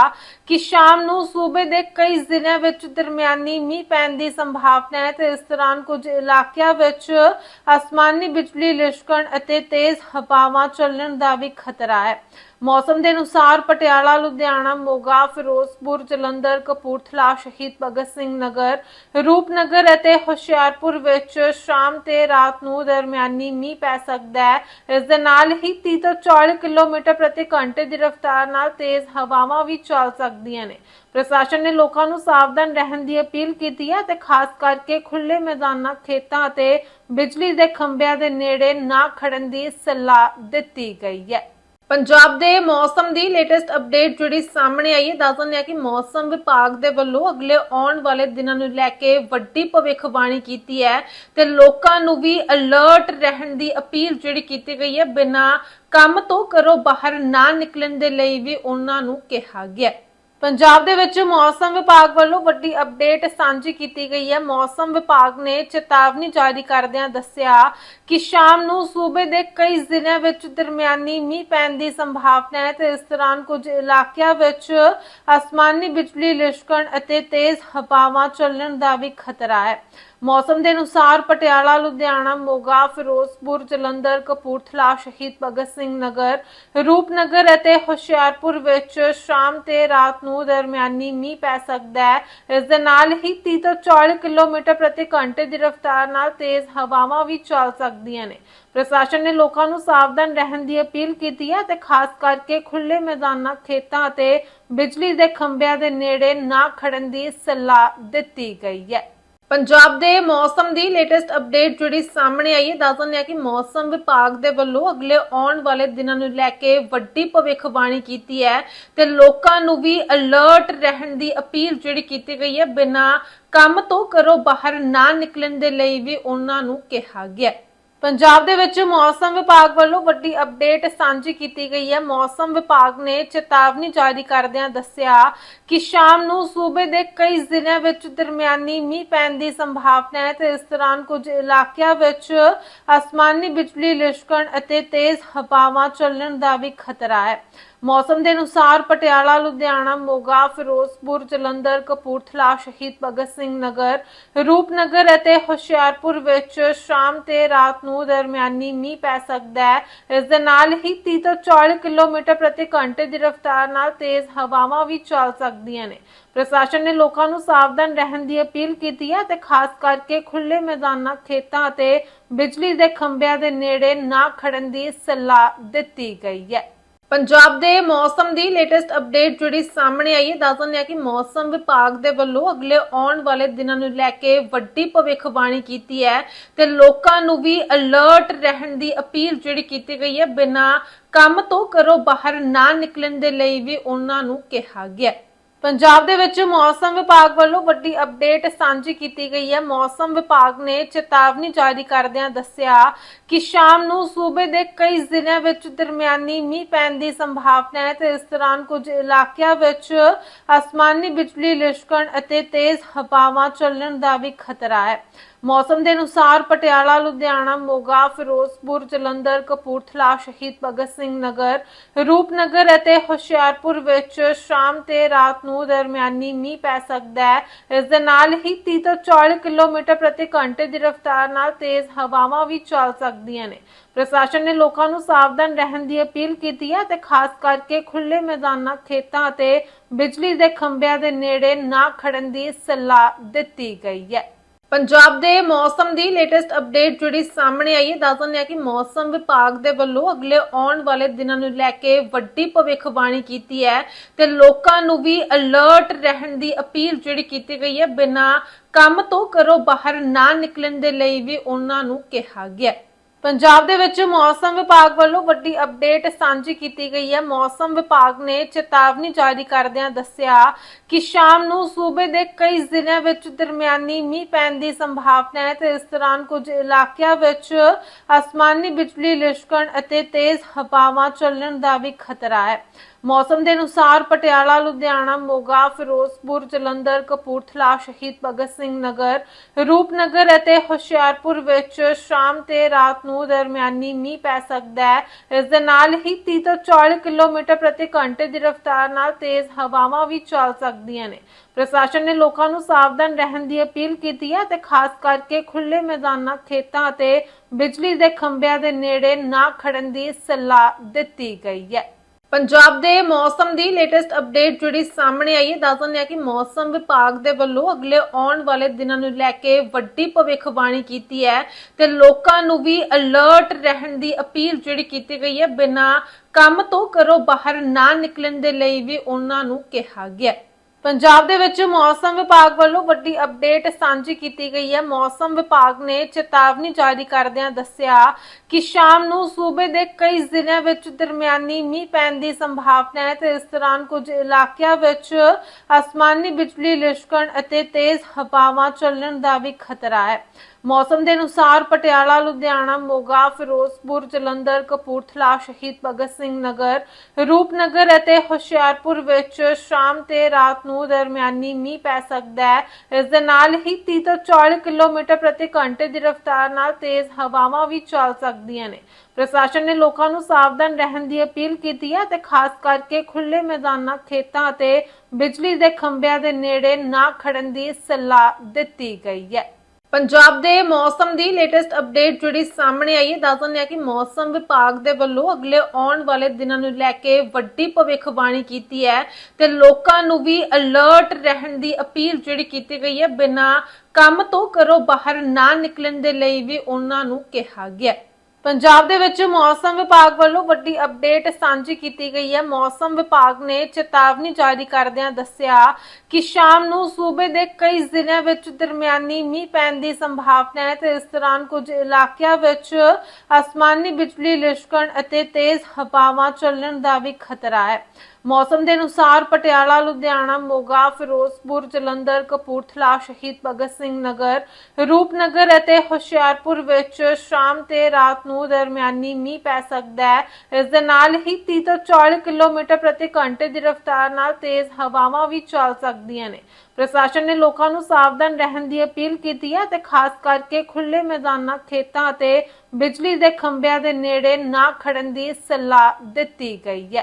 ਕਿ ਸ਼ਾਮ ਨੂੰ ਸੂਬੇ ਦੇ ਕਈ ਜ਼ਿਲ੍ਹਿਆਂ ਵਿੱਚ ਦਰਮਿਆਨੀ ਮੀਂਹ ਪੈਣ ਦੀ ਸੰਭਾਵਨਾ ਹੈ ਤੇ ਇਸ ਦੌਰਾਨ ਕੁਝ ਇਲਾਕਿਆਂ ਵਿੱਚ ਅਸਮਾਨੀ ਬਿਜਲੀ ਲਿਸ਼ਕਣ ਅਤੇ ਤੇਜ਼ ਹਵਾਵਾਂ ਚੱਲਣ ਦਾ ਵੀ ਖਤਰਾ ਹੈ। ਮੌਸਮ ਦੇ ਅਨੁਸਾਰ ਪਟਿਆਲਾ, ਲੁਧਿਆਣਾ, ਮੋਗਾ, ਫਿਰੋਜ਼ਪੁਰ, ਜਲੰਧਰ, ਕਪੂਰਥਲਾ, ਸ਼ਹੀਦ ਭਗਤ ਸਿੰਘ ਨਗਰ, ਰੂਪਨਗਰ ਅਤੇ ਹੁਸ਼ਿਆਰਪੁਰ ਵਿੱਚ ਸ਼ਾਮ ਤੇ ਰਾਤ ਨੂੰ ਦਰਮਿਆਨੀ ਮੀਂਹ ਪੈ ਸਕਦਾ ਹੈ। ਇਸ ਦੇ ਨਾਲ ਹੀ 30 ਤੋਂ 40 ਕਿਲੋਮੀਟਰ ਪ੍ਰਤੀ ਘੰਟੇ ਦੀ ਰਫ਼ਤਾਰ ਨਾਲ ਤੇਜ਼ ਹਵਾਵਾਂ ਵੀ ਚੱਲ ਸਕਦੀਆਂ ਨੇ। ਪ੍ਰਸ਼ਾਸਨ ਨੇ ਲੋਕਾਂ ਨੂੰ ਸਾਵਧਾਨ ਰਹਿਣ ਦੀ ਅਪੀਲ ਕੀਤੀ ਹੈ ਤੇ ਖਾਸ ਕਰਕੇ ਖੁੱਲੇ ਮੈਦਾਨਾਂ, ਖੇਤਾਂ ਅਤੇ ਬਿਜਲੀ ਦੇ ਖੰਭਿਆਂ ਦੇ ਨੇੜੇ ਨਾ ਖੜਨ ਦੀ ਸਲਾਹ ਦਿੱਤੀ ਗਈ ਹੈ। ਪੰਜਾਬ ਦੇ ਮੌਸਮ ਦੀ ਲੇਟੈਸਟ ਅਪਡੇਟ ਜਿਹੜੀ ਸਾਹਮਣੇ ਆਈ ਹੈ, ਦੱਸ ਦਿੰਦੇ ਆ ਕਿ ਮੌਸਮ ਵਿਭਾਗ ਦੇ ਵੱਲੋਂ ਅਗਲੇ ਆਉਣ ਵਾਲੇ ਦਿਨਾਂ ਨੂੰ ਲੈ ਕੇ ਵੱਡੀ ਭਵਿੱਖਬਾਣੀ ਕੀਤੀ ਹੈ ਤੇ ਲੋਕਾਂ ਨੂੰ ਵੀ ਅਲਰਟ ਰਹਿਣ ਦੀ ਅਪੀਲ ਜਿਹੜੀ ਕੀਤੀ ਗਈ ਹੈ, ਬਿਨਾਂ ਕੰਮ ਤੋਂ ਕਰੋ ਬਾਹਰ ਨਾ ਨਿਕਲਣ ਦੇ ਲਈ ਵੀ ਉਹਨਾਂ ਨੂੰ ਕਿਹਾ ਗਿਆ ਹੈ। ਪੰਜਾਬ ਦੇ ਵਿੱਚ ਮੌਸਮ ਵਿਭਾਗ ਵੱਲੋਂ ਵੱਡੀ ਅਪਡੇਟ ਸਾਂਝੀ ਕੀਤੀ ਗਈ ਹੈ। ਮੌਸਮ ਵਿਭਾਗ ਨੇ ਚੇਤਾਵਨੀ ਜਾਰੀ ਕਰਦਿਆਂ ਦੱਸਿਆ ਕਿ ਸ਼ਾਮ ਨੂੰ ਸੂਬੇ ਦੇ ਕਈ ਜ਼ਿਲ੍ਹਿਆਂ ਵਿੱਚ ਦਰਮਿਆਨੀ ਮੀਂਹ ਪੈਣ ਦੀ ਸੰਭਾਵਨਾ ਹੈ ਤੇ ਇਸ ਦੌਰਾਨ ਕੁਝ ਇਲਾਕਿਆਂ ਵਿੱਚ ਅਸਮਾਨੀ ਬਿਜਲੀ ਲਿਸ਼ਕਣ ਅਤੇ ਤੇਜ਼ ਹਵਾਵਾਂ ਚੱਲਣ ਦਾ ਵੀ ਖਤਰਾ ਹੈ। ਮੌਸਮ ਦੇ ਅਨੁਸਾਰ ਪਟਿਆਲਾ, ਲੁਧਿਆਣਾ, ਮੋਗਾ, ਫਿਰੋਜ਼ਪੁਰ, ਜਲੰਧਰ, ਕਪੂਰਥਲਾ, ਸ਼ਹੀਦ ਭਗਤ ਸਿੰਘ ਨਗਰ, ਰੂਪਨਗਰ ਅਤੇ ਹੁਸ਼ਿਆਰਪੁਰ ਵਿੱਚ ਸ਼ਾਮ ਤੇ ਰਾਤ ਨੂੰ ਦਰਮਿਆਨੀ ਮੀਂਹ ਪੈ ਸਕਦਾ ਹੈ। ਇਸ ਦੇ ਨਾਲ ਹੀ 30 ਤੋਂ 40 ਕਿਲੋਮੀਟਰ ਪ੍ਰਤੀ ਘੰਟੇ ਦੀ ਰਫ਼ਤਾਰ ਨਾਲ ਤੇਜ਼ ਹਵਾਵਾਂ ਵੀ ਚੱਲ ਸਕਦੀਆਂ ਨੇ। ਪ੍ਰਸ਼ਾਸਨ ਨੇ ਲੋਕਾਂ ਨੂੰ ਸਾਵਧਾਨ ਰਹਿਣ ਦੀ ਅਪੀਲ ਕੀਤੀ ਹੈ ਤੇ ਖਾਸ ਕਰਕੇ ਖੁੱਲੇ ਮੈਦਾਨਾਂ, ਖੇਤਾਂ ਅਤੇ ਬਿਜਲੀ ਦੇ ਖੰਭਿਆਂ ਦੇ ਨੇੜੇ ਨਾ ਖੜਨ ਦੀ ਸਲਾਹ ਦਿੱਤੀ ਗਈ ਹੈ। ਪੰਜਾਬ ਦੇ ਮੌਸਮ ਦੀ ਲੇਟੈਸਟ ਅਪਡੇਟ ਜਿਹੜੀ ਸਾਹਮਣੇ ਆਈ ਹੈ, ਦੱਸ ਦਿੰਦੇ ਹਾਂ ਕਿ ਮੌਸਮ ਵਿਭਾਗ ਦੇ ਵੱਲੋਂ ਅਗਲੇ ਆਉਣ ਵਾਲੇ ਦਿਨਾਂ ਨੂੰ ਲੈ ਕੇ ਵੱਡੀ ਭਵਿੱਖਬਾਣੀ ਕੀਤੀ ਹੈ ਤੇ ਲੋਕਾਂ ਨੂੰ ਵੀ ਅਲਰਟ ਰਹਿਣ ਦੀ ਅਪੀਲ ਜਿਹੜੀ ਕੀਤੀ ਗਈ ਹੈ, ਬਿਨਾਂ ਕੰਮ ਤੋਂ ਕਰੋ ਬਾਹਰ ਨਾ ਨਿਕਲਣ ਦੇ ਲਈ ਵੀ ਉਹਨਾਂ ਨੂੰ ਕਿਹਾ ਗਿਆ ਹੈ। ਪੰਜਾਬ ਦੇ ਵਿੱਚ ਮੌਸਮ ਵਿਭਾਗ ਵੱਲੋਂ ਵੱਡੀ ਅਪਡੇਟ ਸਾਂਝੀ ਕੀਤੀ ਗਈ ਹੈ। ਮੌਸਮ ਵਿਭਾਗ ਨੇ ਚੇਤਾਵਨੀ ਜਾਰੀ ਕਰਦਿਆਂ ਦੱਸਿਆ ਕਿ ਸ਼ਾਮ ਨੂੰ ਸੂਬੇ ਦੇ ਕਈ ਜ਼ਿਲ੍ਹਿਆਂ ਵਿੱਚ ਦਰਮਿਆਨੀ ਮੀਂਹ ਪੈਣ ਦੀ ਸੰਭਾਵਨਾ ਹੈ ਤੇ ਇਸ ਦੌਰਾਨ ਕੁਝ ਇਲਾਕਿਆਂ ਵਿੱਚ ਅਸਮਾਨੀ ਬਿਜਲੀ ਲਿਸ਼ਕਣ ਅਤੇ ਤੇਜ਼ ਹਵਾਵਾਂ ਚੱਲਣ ਦਾ ਵੀ ਖਤਰਾ ਹੈ। ਮੌਸਮ ਦੇ ਅਨੁਸਾਰ ਪਟਿਆਲਾ, ਲੁਧਿਆਣਾ, ਮੋਗਾ, ਫਿਰੋਜ਼ਪੁਰ, ਜਲੰਧਰ, ਕਪੂਰਥਲਾ, ਸ਼ਹੀਦ ਭਗਤ ਸਿੰਘ ਨਗਰ, ਰੂਪਨਗਰ ਅਤੇ ਹੁਸ਼ਿਆਰਪੁਰ ਵਿੱਚ ਸ਼ਾਮ ਤੇ ਰਾਤ ਨੂੰ ਦਰਮਿਆਨੀ ਮੀਂਹ ਪੈ ਸਕਦਾ ਹੈ। ਇਸ ਦੇ ਨਾਲ ਹੀ 30 ਤੋਂ 40 ਕਿਲੋਮੀਟਰ ਪ੍ਰਤੀ ਘੰਟੇ ਦੀ ਰਫ਼ਤਾਰ ਨਾਲ ਤੇਜ਼ ਹਵਾਵਾਂ ਵੀ ਚੱਲ ਸਕਦੀਆਂ ਨੇ। ਪ੍ਰਸ਼ਾਸਨ ਨੇ ਲੋਕਾਂ ਨੂੰ ਸਾਵਧਾਨ ਰਹਿਣ ਦੀ ਅਪੀਲ ਕੀਤੀ ਹੈ ਤੇ ਖਾਸ ਕਰਕੇ ਖੁੱਲੇ ਮੈਦਾਨਾਂ, ਖੇਤਾਂ ਅਤੇ ਬਿਜਲੀ ਦੇ ਖੰਭਿਆਂ ਦੇ ਨੇੜੇ ਨਾ ਖੜਨ ਦੀ ਸਲਾਹ ਦਿੱਤੀ ਗਈ ਹੈ। ਪੰਜਾਬ ਦੇ ਮੌਸਮ ਦੀ ਲੇਟੈਸਟ ਅਪਡੇਟ ਜਿਹੜੀ ਸਾਹਮਣੇ ਆਈ ਹੈ, ਦੱਸ ਦਿੰਦੇ ਆ ਕਿ ਮੌਸਮ ਵਿਭਾਗ ਦੇ ਵੱਲੋਂ ਅਗਲੇ ਆਉਣ ਵਾਲੇ ਦਿਨਾਂ ਨੂੰ ਲੈ ਕੇ ਵੱਡੀ ਭਵਿੱਖਬਾਣੀ ਕੀਤੀ ਹੈ ਤੇ ਲੋਕਾਂ ਨੂੰ ਵੀ ਅਲਰਟ ਰਹਿਣ ਦੀ ਅਪੀਲ ਜਿਹੜੀ ਕੀਤੀ ਗਈ ਹੈ, ਬਿਨਾਂ ਕੰਮ ਤੋਂ ਕਰੋ ਬਾਹਰ ਨਾ ਨਿਕਲਣ ਦੇ ਲਈ ਵੀ ਉਹਨਾਂ ਨੂੰ ਕਿਹਾ ਗਿਆ ਹੈ। ਪੰਜਾਬ ਦੇ ਵਿੱਚ ਮੌਸਮ ਵਿਭਾਗ ਵੱਲੋਂ ਵੱਡੀ ਅਪਡੇਟ ਸਾਂਝੀ ਕੀਤੀ ਗਈ ਹੈ। ਮੌਸਮ ਵਿਭਾਗ ਨੇ ਚੇਤਾਵਨੀ ਜਾਰੀ ਕਰਦਿਆਂ ਦੱਸਿਆ ਕਿ ਸ਼ਾਮ ਨੂੰ ਸੂਬੇ ਦੇ ਕਈ ਜ਼ਿਲ੍ਹਿਆਂ ਵਿੱਚ ਦਰਮਿਆਨੀ ਮੀਂਹ ਪੈਣ ਦੀ ਸੰਭਾਵਨਾ ਹੈ ਤੇ ਇਸ ਦੌਰਾਨ ਕੁਝ ਇਲਾਕਿਆਂ ਵਿੱਚ ਅਸਮਾਨੀ ਬਿਜਲੀ ਲਿਸ਼ਕਣ ਅਤੇ ਤੇਜ਼ ਹਵਾਵਾਂ ਚੱਲਣ ਦਾ ਵੀ ਖਤਰਾ ਹੈ। ਮੌਸਮ ਦੇ ਅਨੁਸਾਰ ਪਟਿਆਲਾ, ਲੁਧਿਆਣਾ, ਮੋਗਾ, ਫਿਰੋਜ਼ਪੁਰ, ਜਲੰਧਰ, ਕਪੂਰਥਲਾ, ਸ਼ਹੀਦ ਭਗਤ ਸਿੰਘ ਨਗਰ, ਰੂਪਨਗਰ ਅਤੇ ਹੁਸ਼ਿਆਰਪੁਰ ਵਿੱਚ ਸ਼ਾਮ ਤੇ ਰਾਤ ਨੂੰ ਦਰਮਿਆਨੀ ਮੀਂਹ ਪੈ ਸਕਦਾ ਹੈ। ਇਸ ਦੇ ਨਾਲ ਹੀ 30 ਤੋਂ 40 ਕਿਲੋਮੀਟਰ ਪ੍ਰਤੀ ਘੰਟੇ ਦੀ ਰਫ਼ਤਾਰ ਨਾਲ ਤੇਜ਼ ਹਵਾਵਾਂ ਵੀ ਚੱਲ ਸਕਦੀਆਂ ਨੇ। ਪ੍ਰਸ਼ਾਸਨ ਨੇ ਲੋਕਾਂ ਨੂੰ ਸਾਵਧਾਨ ਰਹਿਣ ਦੀ ਅਪੀਲ ਕੀਤੀ ਹੈ ਤੇ ਖਾਸ ਕਰਕੇ ਖੁੱਲੇ ਮੈਦਾਨਾਂ, ਖੇਤਾਂ ਅਤੇ ਬਿਜਲੀ ਦੇ ਖੰਭਿਆਂ ਦੇ ਨੇੜੇ ਨਾ ਖੜਨ ਦੀ ਸਲਾਹ ਦਿੱਤੀ ਗਈ ਹੈ। ਪੰਜਾਬ ਦੇ ਮੌਸਮ ਦੀ ਲੇਟੈਸਟ ਅਪਡੇਟ ਜਿਹੜੀ ਸਾਹਮਣੇ ਆਈ ਹੈ, ਦੱਸ ਦਿੰਦੇ ਹਾਂ ਕਿ ਮੌਸਮ ਵਿਭਾਗ ਦੇ ਵੱਲੋਂ ਅਗਲੇ ਆਉਣ ਵਾਲੇ ਦਿਨਾਂ ਨੂੰ ਲੈ ਕੇ ਵੱਡੀ ਭਵਿੱਖਬਾਣੀ ਕੀਤੀ ਹੈ ਤੇ ਲੋਕਾਂ ਨੂੰ ਵੀ ਅਲਰਟ ਰਹਿਣ ਦੀ ਅਪੀਲ ਜਿਹੜੀ ਕੀਤੀ ਗਈ ਹੈ, ਬਿਨਾਂ ਕੰਮ ਤੋਂ ਕਰੋ ਬਾਹਰ ਨਾ ਨਿਕਲਣ ਦੇ ਲਈ ਵੀ ਉਹਨਾਂ ਨੂੰ ਕਿਹਾ ਗਿਆ ਹੈ। ਪੰਜਾਬ ਦੇ ਵਿੱਚ ਮੌਸਮ ਵਿਭਾਗ ਵੱਲੋਂ ਵੱਡੀ ਅਪਡੇਟ ਸਾਂਝੀ ਕੀਤੀ ਗਈ ਹੈ। ਮੌਸਮ ਵਿਭਾਗ ਨੇ ਚੇਤਾਵਨੀ ਜਾਰੀ ਕਰਦਿਆਂ ਦੱਸਿਆ ਕਿ ਸ਼ਾਮ ਨੂੰ ਸੂਬੇ ਦੇ ਕਈ ਜ਼ਿਲ੍ਹਿਆਂ ਵਿੱਚ ਦਰਮਿਆਨੀ ਮੀਂਹ ਪੈਣ ਦੀ ਸੰਭਾਵਨਾ ਹੈ ਤੇ ਇਸ ਦੌਰਾਨ ਕੁਝ ਇਲਾਕਿਆਂ ਵਿੱਚ ਅਸਮਾਨੀ ਬਿਜਲੀ ਲਿਸ਼ਕਣ ਅਤੇ ਤੇਜ਼ ਹਵਾਵਾਂ ਚੱਲਣ ਦਾ ਵੀ ਖਤਰਾ ਹੈ। ਮੌਸਮ ਦੇ ਅਨੁਸਾਰ ਪਟਿਆਲਾ, ਲੁਧਿਆਣਾ, ਮੋਗਾ, ਫਿਰੋਜ਼ਪੁਰ, ਜਲੰਧਰ, ਕਪੂਰਥਲਾ, ਸ਼ਹੀਦ ਭਗਤ ਸਿੰਘ ਨਗਰ, ਰੂਪਨਗਰ ਅਤੇ ਹੁਸ਼ਿਆਰਪੁਰ ਵਿੱਚ ਸ਼ਾਮ ਤੇ ਰਾਤ ਨੂੰ ਦਰਮਿਆਨੀ ਮੀਂਹ ਪੈ ਸਕਦਾ ਹੈ। ਇਸ ਦੇ ਨਾਲ ਹੀ 30 ਤੋਂ 40 ਕਿਲੋਮੀਟਰ ਪ੍ਰਤੀ ਘੰਟੇ ਦੀ ਰਫ਼ਤਾਰ ਨਾਲ ਤੇਜ਼ ਹਵਾਵਾਂ ਵੀ ਚੱਲ ਸਕਦੀਆਂ ਨੇ। ਪ੍ਰਸ਼ਾਸਨ ਨੇ ਲੋਕਾਂ ਨੂੰ ਸਾਵਧਾਨ ਰਹਿਣ ਦੀ ਅਪੀਲ ਕੀਤੀ ਹੈ ਤੇ ਖਾਸ ਕਰਕੇ ਖੁੱਲੇ ਮੈਦਾਨਾਂ, ਖੇਤਾਂ ਅਤੇ ਬਿਜਲੀ ਦੇ ਖੰਭਿਆਂ ਦੇ ਨੇੜੇ ਨਾ ਖੜਨ ਦੀ ਸਲਾਹ ਦਿੱਤੀ ਗਈ ਹੈ। ਪੰਜਾਬ ਦੇ ਮੌਸਮ ਦੀ ਲੇਟੈਸਟ ਅਪਡੇਟ ਜਿਹੜੀ ਸਾਹਮਣੇ ਆਈ ਹੈ, ਦੱਸ ਦਿੰਦੇ ਹਾਂ ਕਿ ਮੌਸਮ ਵਿਭਾਗ ਦੇ ਵੱਲੋਂ ਅਗਲੇ ਆਉਣ ਵਾਲੇ ਦਿਨਾਂ ਨੂੰ ਲੈ ਕੇ ਵੱਡੀ ਭਵਿੱਖਬਾਣੀ ਕੀਤੀ ਹੈ ਤੇ ਲੋਕਾਂ ਨੂੰ ਵੀ ਅਲਰਟ ਰਹਿਣ ਦੀ ਅਪੀਲ ਜਿਹੜੀ ਕੀਤੀ ਗਈ ਹੈ, ਬਿਨਾਂ ਕੰਮ ਤੋਂ ਕਰੋ ਬਾਹਰ ਨਾ ਨਿਕਲਣ ਦੇ ਲਈ ਵੀ ਉਹਨਾਂ ਨੂੰ ਕਿਹਾ ਗਿਆ ਪੰਜਾਬ ਦੇ ਵਿੱਚ ਮੌਸਮ ਵਿਭਾਗ ਵੱਲੋਂ ਵੱਡੀ ਅਪਡੇਟ ਸਾਂਝੀ ਕੀਤੀ ਗਈ ਹੈ। ਮੌਸਮ ਵਿਭਾਗ ਨੇ ਚੇਤਾਵਨੀ ਜਾਰੀ ਕਰਦਿਆਂ ਦੱਸਿਆ ਕਿ ਸ਼ਾਮ ਨੂੰ ਸੂਬੇ ਦੇ ਕਈ ਜ਼ਿਲ੍ਹਿਆਂ ਵਿੱਚ ਦਰਮਿਆਨੀ ਮੀਂਹ ਪੈਣ ਦੀ ਸੰਭਾਵਨਾ ਹੈ ਤੇ ਇਸ ਦੌਰਾਨ ਕੁਝ ਇਲਾਕਿਆਂ ਵਿੱਚ ਅਸਮਾਨੀ ਬਿਜਲੀ ਲਿਸ਼ਕਣ ਅਤੇ ਤੇਜ਼ ਹਵਾਵਾਂ ਚੱਲਣ ਦਾ ਵੀ ਖਤਰਾ ਹੈ। ਮੌਸਮ ਦੇ ਅਨੁਸਾਰ ਪਟਿਆਲਾ, ਲੁਧਿਆਣਾ, ਮੋਗਾ, ਫਿਰੋਜ਼ਪੁਰ, ਜਲੰਧਰ, ਕਪੂਰਥਲਾ, ਸ਼ਹੀਦ ਭਗਤ ਸਿੰਘ ਨਗਰ, ਰੂਪਨਗਰ ਅਤੇ ਹੁਸ਼ਿਆਰਪੁਰ ਵਿੱਚ ਸ਼ਾਮ ਤੇ ਰਾਤ ਨੂੰ ਦਰਮਿਆਨੀ ਮੀਂਹ ਪੈ ਸਕਦਾ ਹੈ। ਇਸ ਦੇ ਨਾਲ ਹੀ 30 ਤੋਂ 40 ਕਿਲੋਮੀਟਰ ਪ੍ਰਤੀ ਘੰਟੇ ਦੀ ਰਫ਼ਤਾਰ ਨਾਲ ਤੇਜ਼ ਹਵਾਵਾਂ ਵੀ ਚੱਲ ਸਕਦੀਆਂ ਨੇ। ਪ੍ਰਸ਼ਾਸਨ ਨੇ ਲੋਕਾਂ ਨੂੰ ਸਾਵਧਾਨ ਰਹਿਣ ਦੀ ਅਪੀਲ ਕੀਤੀ ਹੈ ਤੇ ਖਾਸ ਕਰਕੇ ਖੁੱਲੇ ਮੈਦਾਨਾਂ, ਖੇਤਾਂ ਅਤੇ ਬਿਜਲੀ ਦੇ ਖੰਭਿਆਂ ਦੇ ਨੇੜੇ ਨਾ ਖੜਨ ਦੀ ਸਲਾਹ ਦਿੱਤੀ ਗਈ ਹੈ। ਪੰਜਾਬ ਦੇ ਮੌਸਮ ਦੀ ਲੇਟੈਸਟ ਅਪਡੇਟ ਜਿਹੜੀ ਸਾਹਮਣੇ ਆਈ ਹੈ, ਦੱਸ ਦਿੰਦੇ ਹਾਂ ਕਿ ਮੌਸਮ ਵਿਭਾਗ ਦੇ ਵੱਲੋਂ ਅਗਲੇ ਆਉਣ ਵਾਲੇ ਦਿਨਾਂ ਨੂੰ ਲੈ ਕੇ ਵੱਡੀ ਭਵਿੱਖਬਾਣੀ ਕੀਤੀ ਹੈ ਤੇ ਲੋਕਾਂ ਨੂੰ ਵੀ ਅਲਰਟ ਰਹਿਣ ਦੀ ਅਪੀਲ ਜਿਹੜੀ ਕੀਤੀ ਗਈ ਹੈ, ਬਿਨਾਂ ਕੰਮ ਤੋਂ ਕਰੋ ਬਾਹਰ ਨਾ ਨਿਕਲਣ ਦੇ ਲਈ ਵੀ ਉਹਨਾਂ ਨੂੰ ਕਿਹਾ ਗਿਆ ਹੈ। ਪੰਜਾਬ ਦੇ ਵਿੱਚ ਮੌਸਮ ਵਿਭਾਗ ਵੱਲੋਂ ਵੱਡੀ ਅਪਡੇਟ ਸਾਂਝੀ ਕੀਤੀ ਗਈ ਹੈ। ਮੌਸਮ ਵਿਭਾਗ ਨੇ ਚੇਤਾਵਨੀ ਜਾਰੀ ਕਰਦਿਆਂ ਦੱਸਿਆ ਕਿ ਸ਼ਾਮ ਨੂੰ ਸੂਬੇ ਦੇ ਕਈ ਜ਼ਿਲ੍ਹਿਆਂ ਵਿੱਚ ਦਰਮਿਆਨੀ ਮੀਂਹ ਪੈਣ ਦੀ ਸੰਭਾਵਨਾ ਹੈ ਤੇ ਇਸ ਦੌਰਾਨ ਕੁਝ ਇਲਾਕਿਆਂ ਵਿੱਚ ਅਸਮਾਨੀ ਬਿਜਲੀ ਲਿਸ਼ਕਣ ਅਤੇ ਤੇਜ਼ ਹਵਾਵਾਂ ਚੱਲਣ ਦਾ ਵੀ ਖਤਰਾ ਹੈ। ਮੌਸਮ ਦੇ ਅਨੁਸਾਰ ਪਟਿਆਲਾ, ਲੁਧਿਆਣਾ, ਮੋਗਾ, ਫਿਰੋਜ਼ਪੁਰ, ਜਲੰਧਰ, ਕਪੂਰਥਲਾ, ਸ਼ਹੀਦ ਭਗਤ ਸਿੰਘ ਨਗਰ, ਰੂਪਨਗਰ ਅਤੇ ਹੁਸ਼ਿਆਰਪੁਰ ਵਿੱਚ ਸ਼ਾਮ ਤੇ ਰਾਤ ਨੂੰ ਦਰਮਿਆਨੀ ਮੀਂਹ ਪੈ ਸਕਦਾ ਹੈ। ਇਸ ਦੇ ਨਾਲ ਹੀ 30 ਤੋਂ 40 ਕਿਲੋਮੀਟਰ ਪ੍ਰਤੀ ਘੰਟੇ ਦੀ ਰਫ਼ਤਾਰ ਨਾਲ ਤੇਜ਼ ਹਵਾਵਾਂ ਵੀ ਚੱਲ ਸਕਦੀਆਂ ਨੇ। ਪ੍ਰਸ਼ਾਸਨ ਨੇ ਲੋਕਾਂ ਨੂੰ ਸਾਵਧਾਨ ਰਹਿਣ ਦੀ ਅਪੀਲ ਕੀਤੀ ਹੈ ਤੇ ਖਾਸ ਕਰਕੇ ਖੁੱਲੇ ਮੈਦਾਨਾਂ, ਖੇਤਾਂ ਅਤੇ ਬਿਜਲੀ ਦੇ ਖੰਭਿਆਂ ਦੇ ਨੇੜੇ ਨਾ ਖੜਨ ਦੀ ਸਲਾਹ ਦਿੱਤੀ ਗਈ ਹੈ।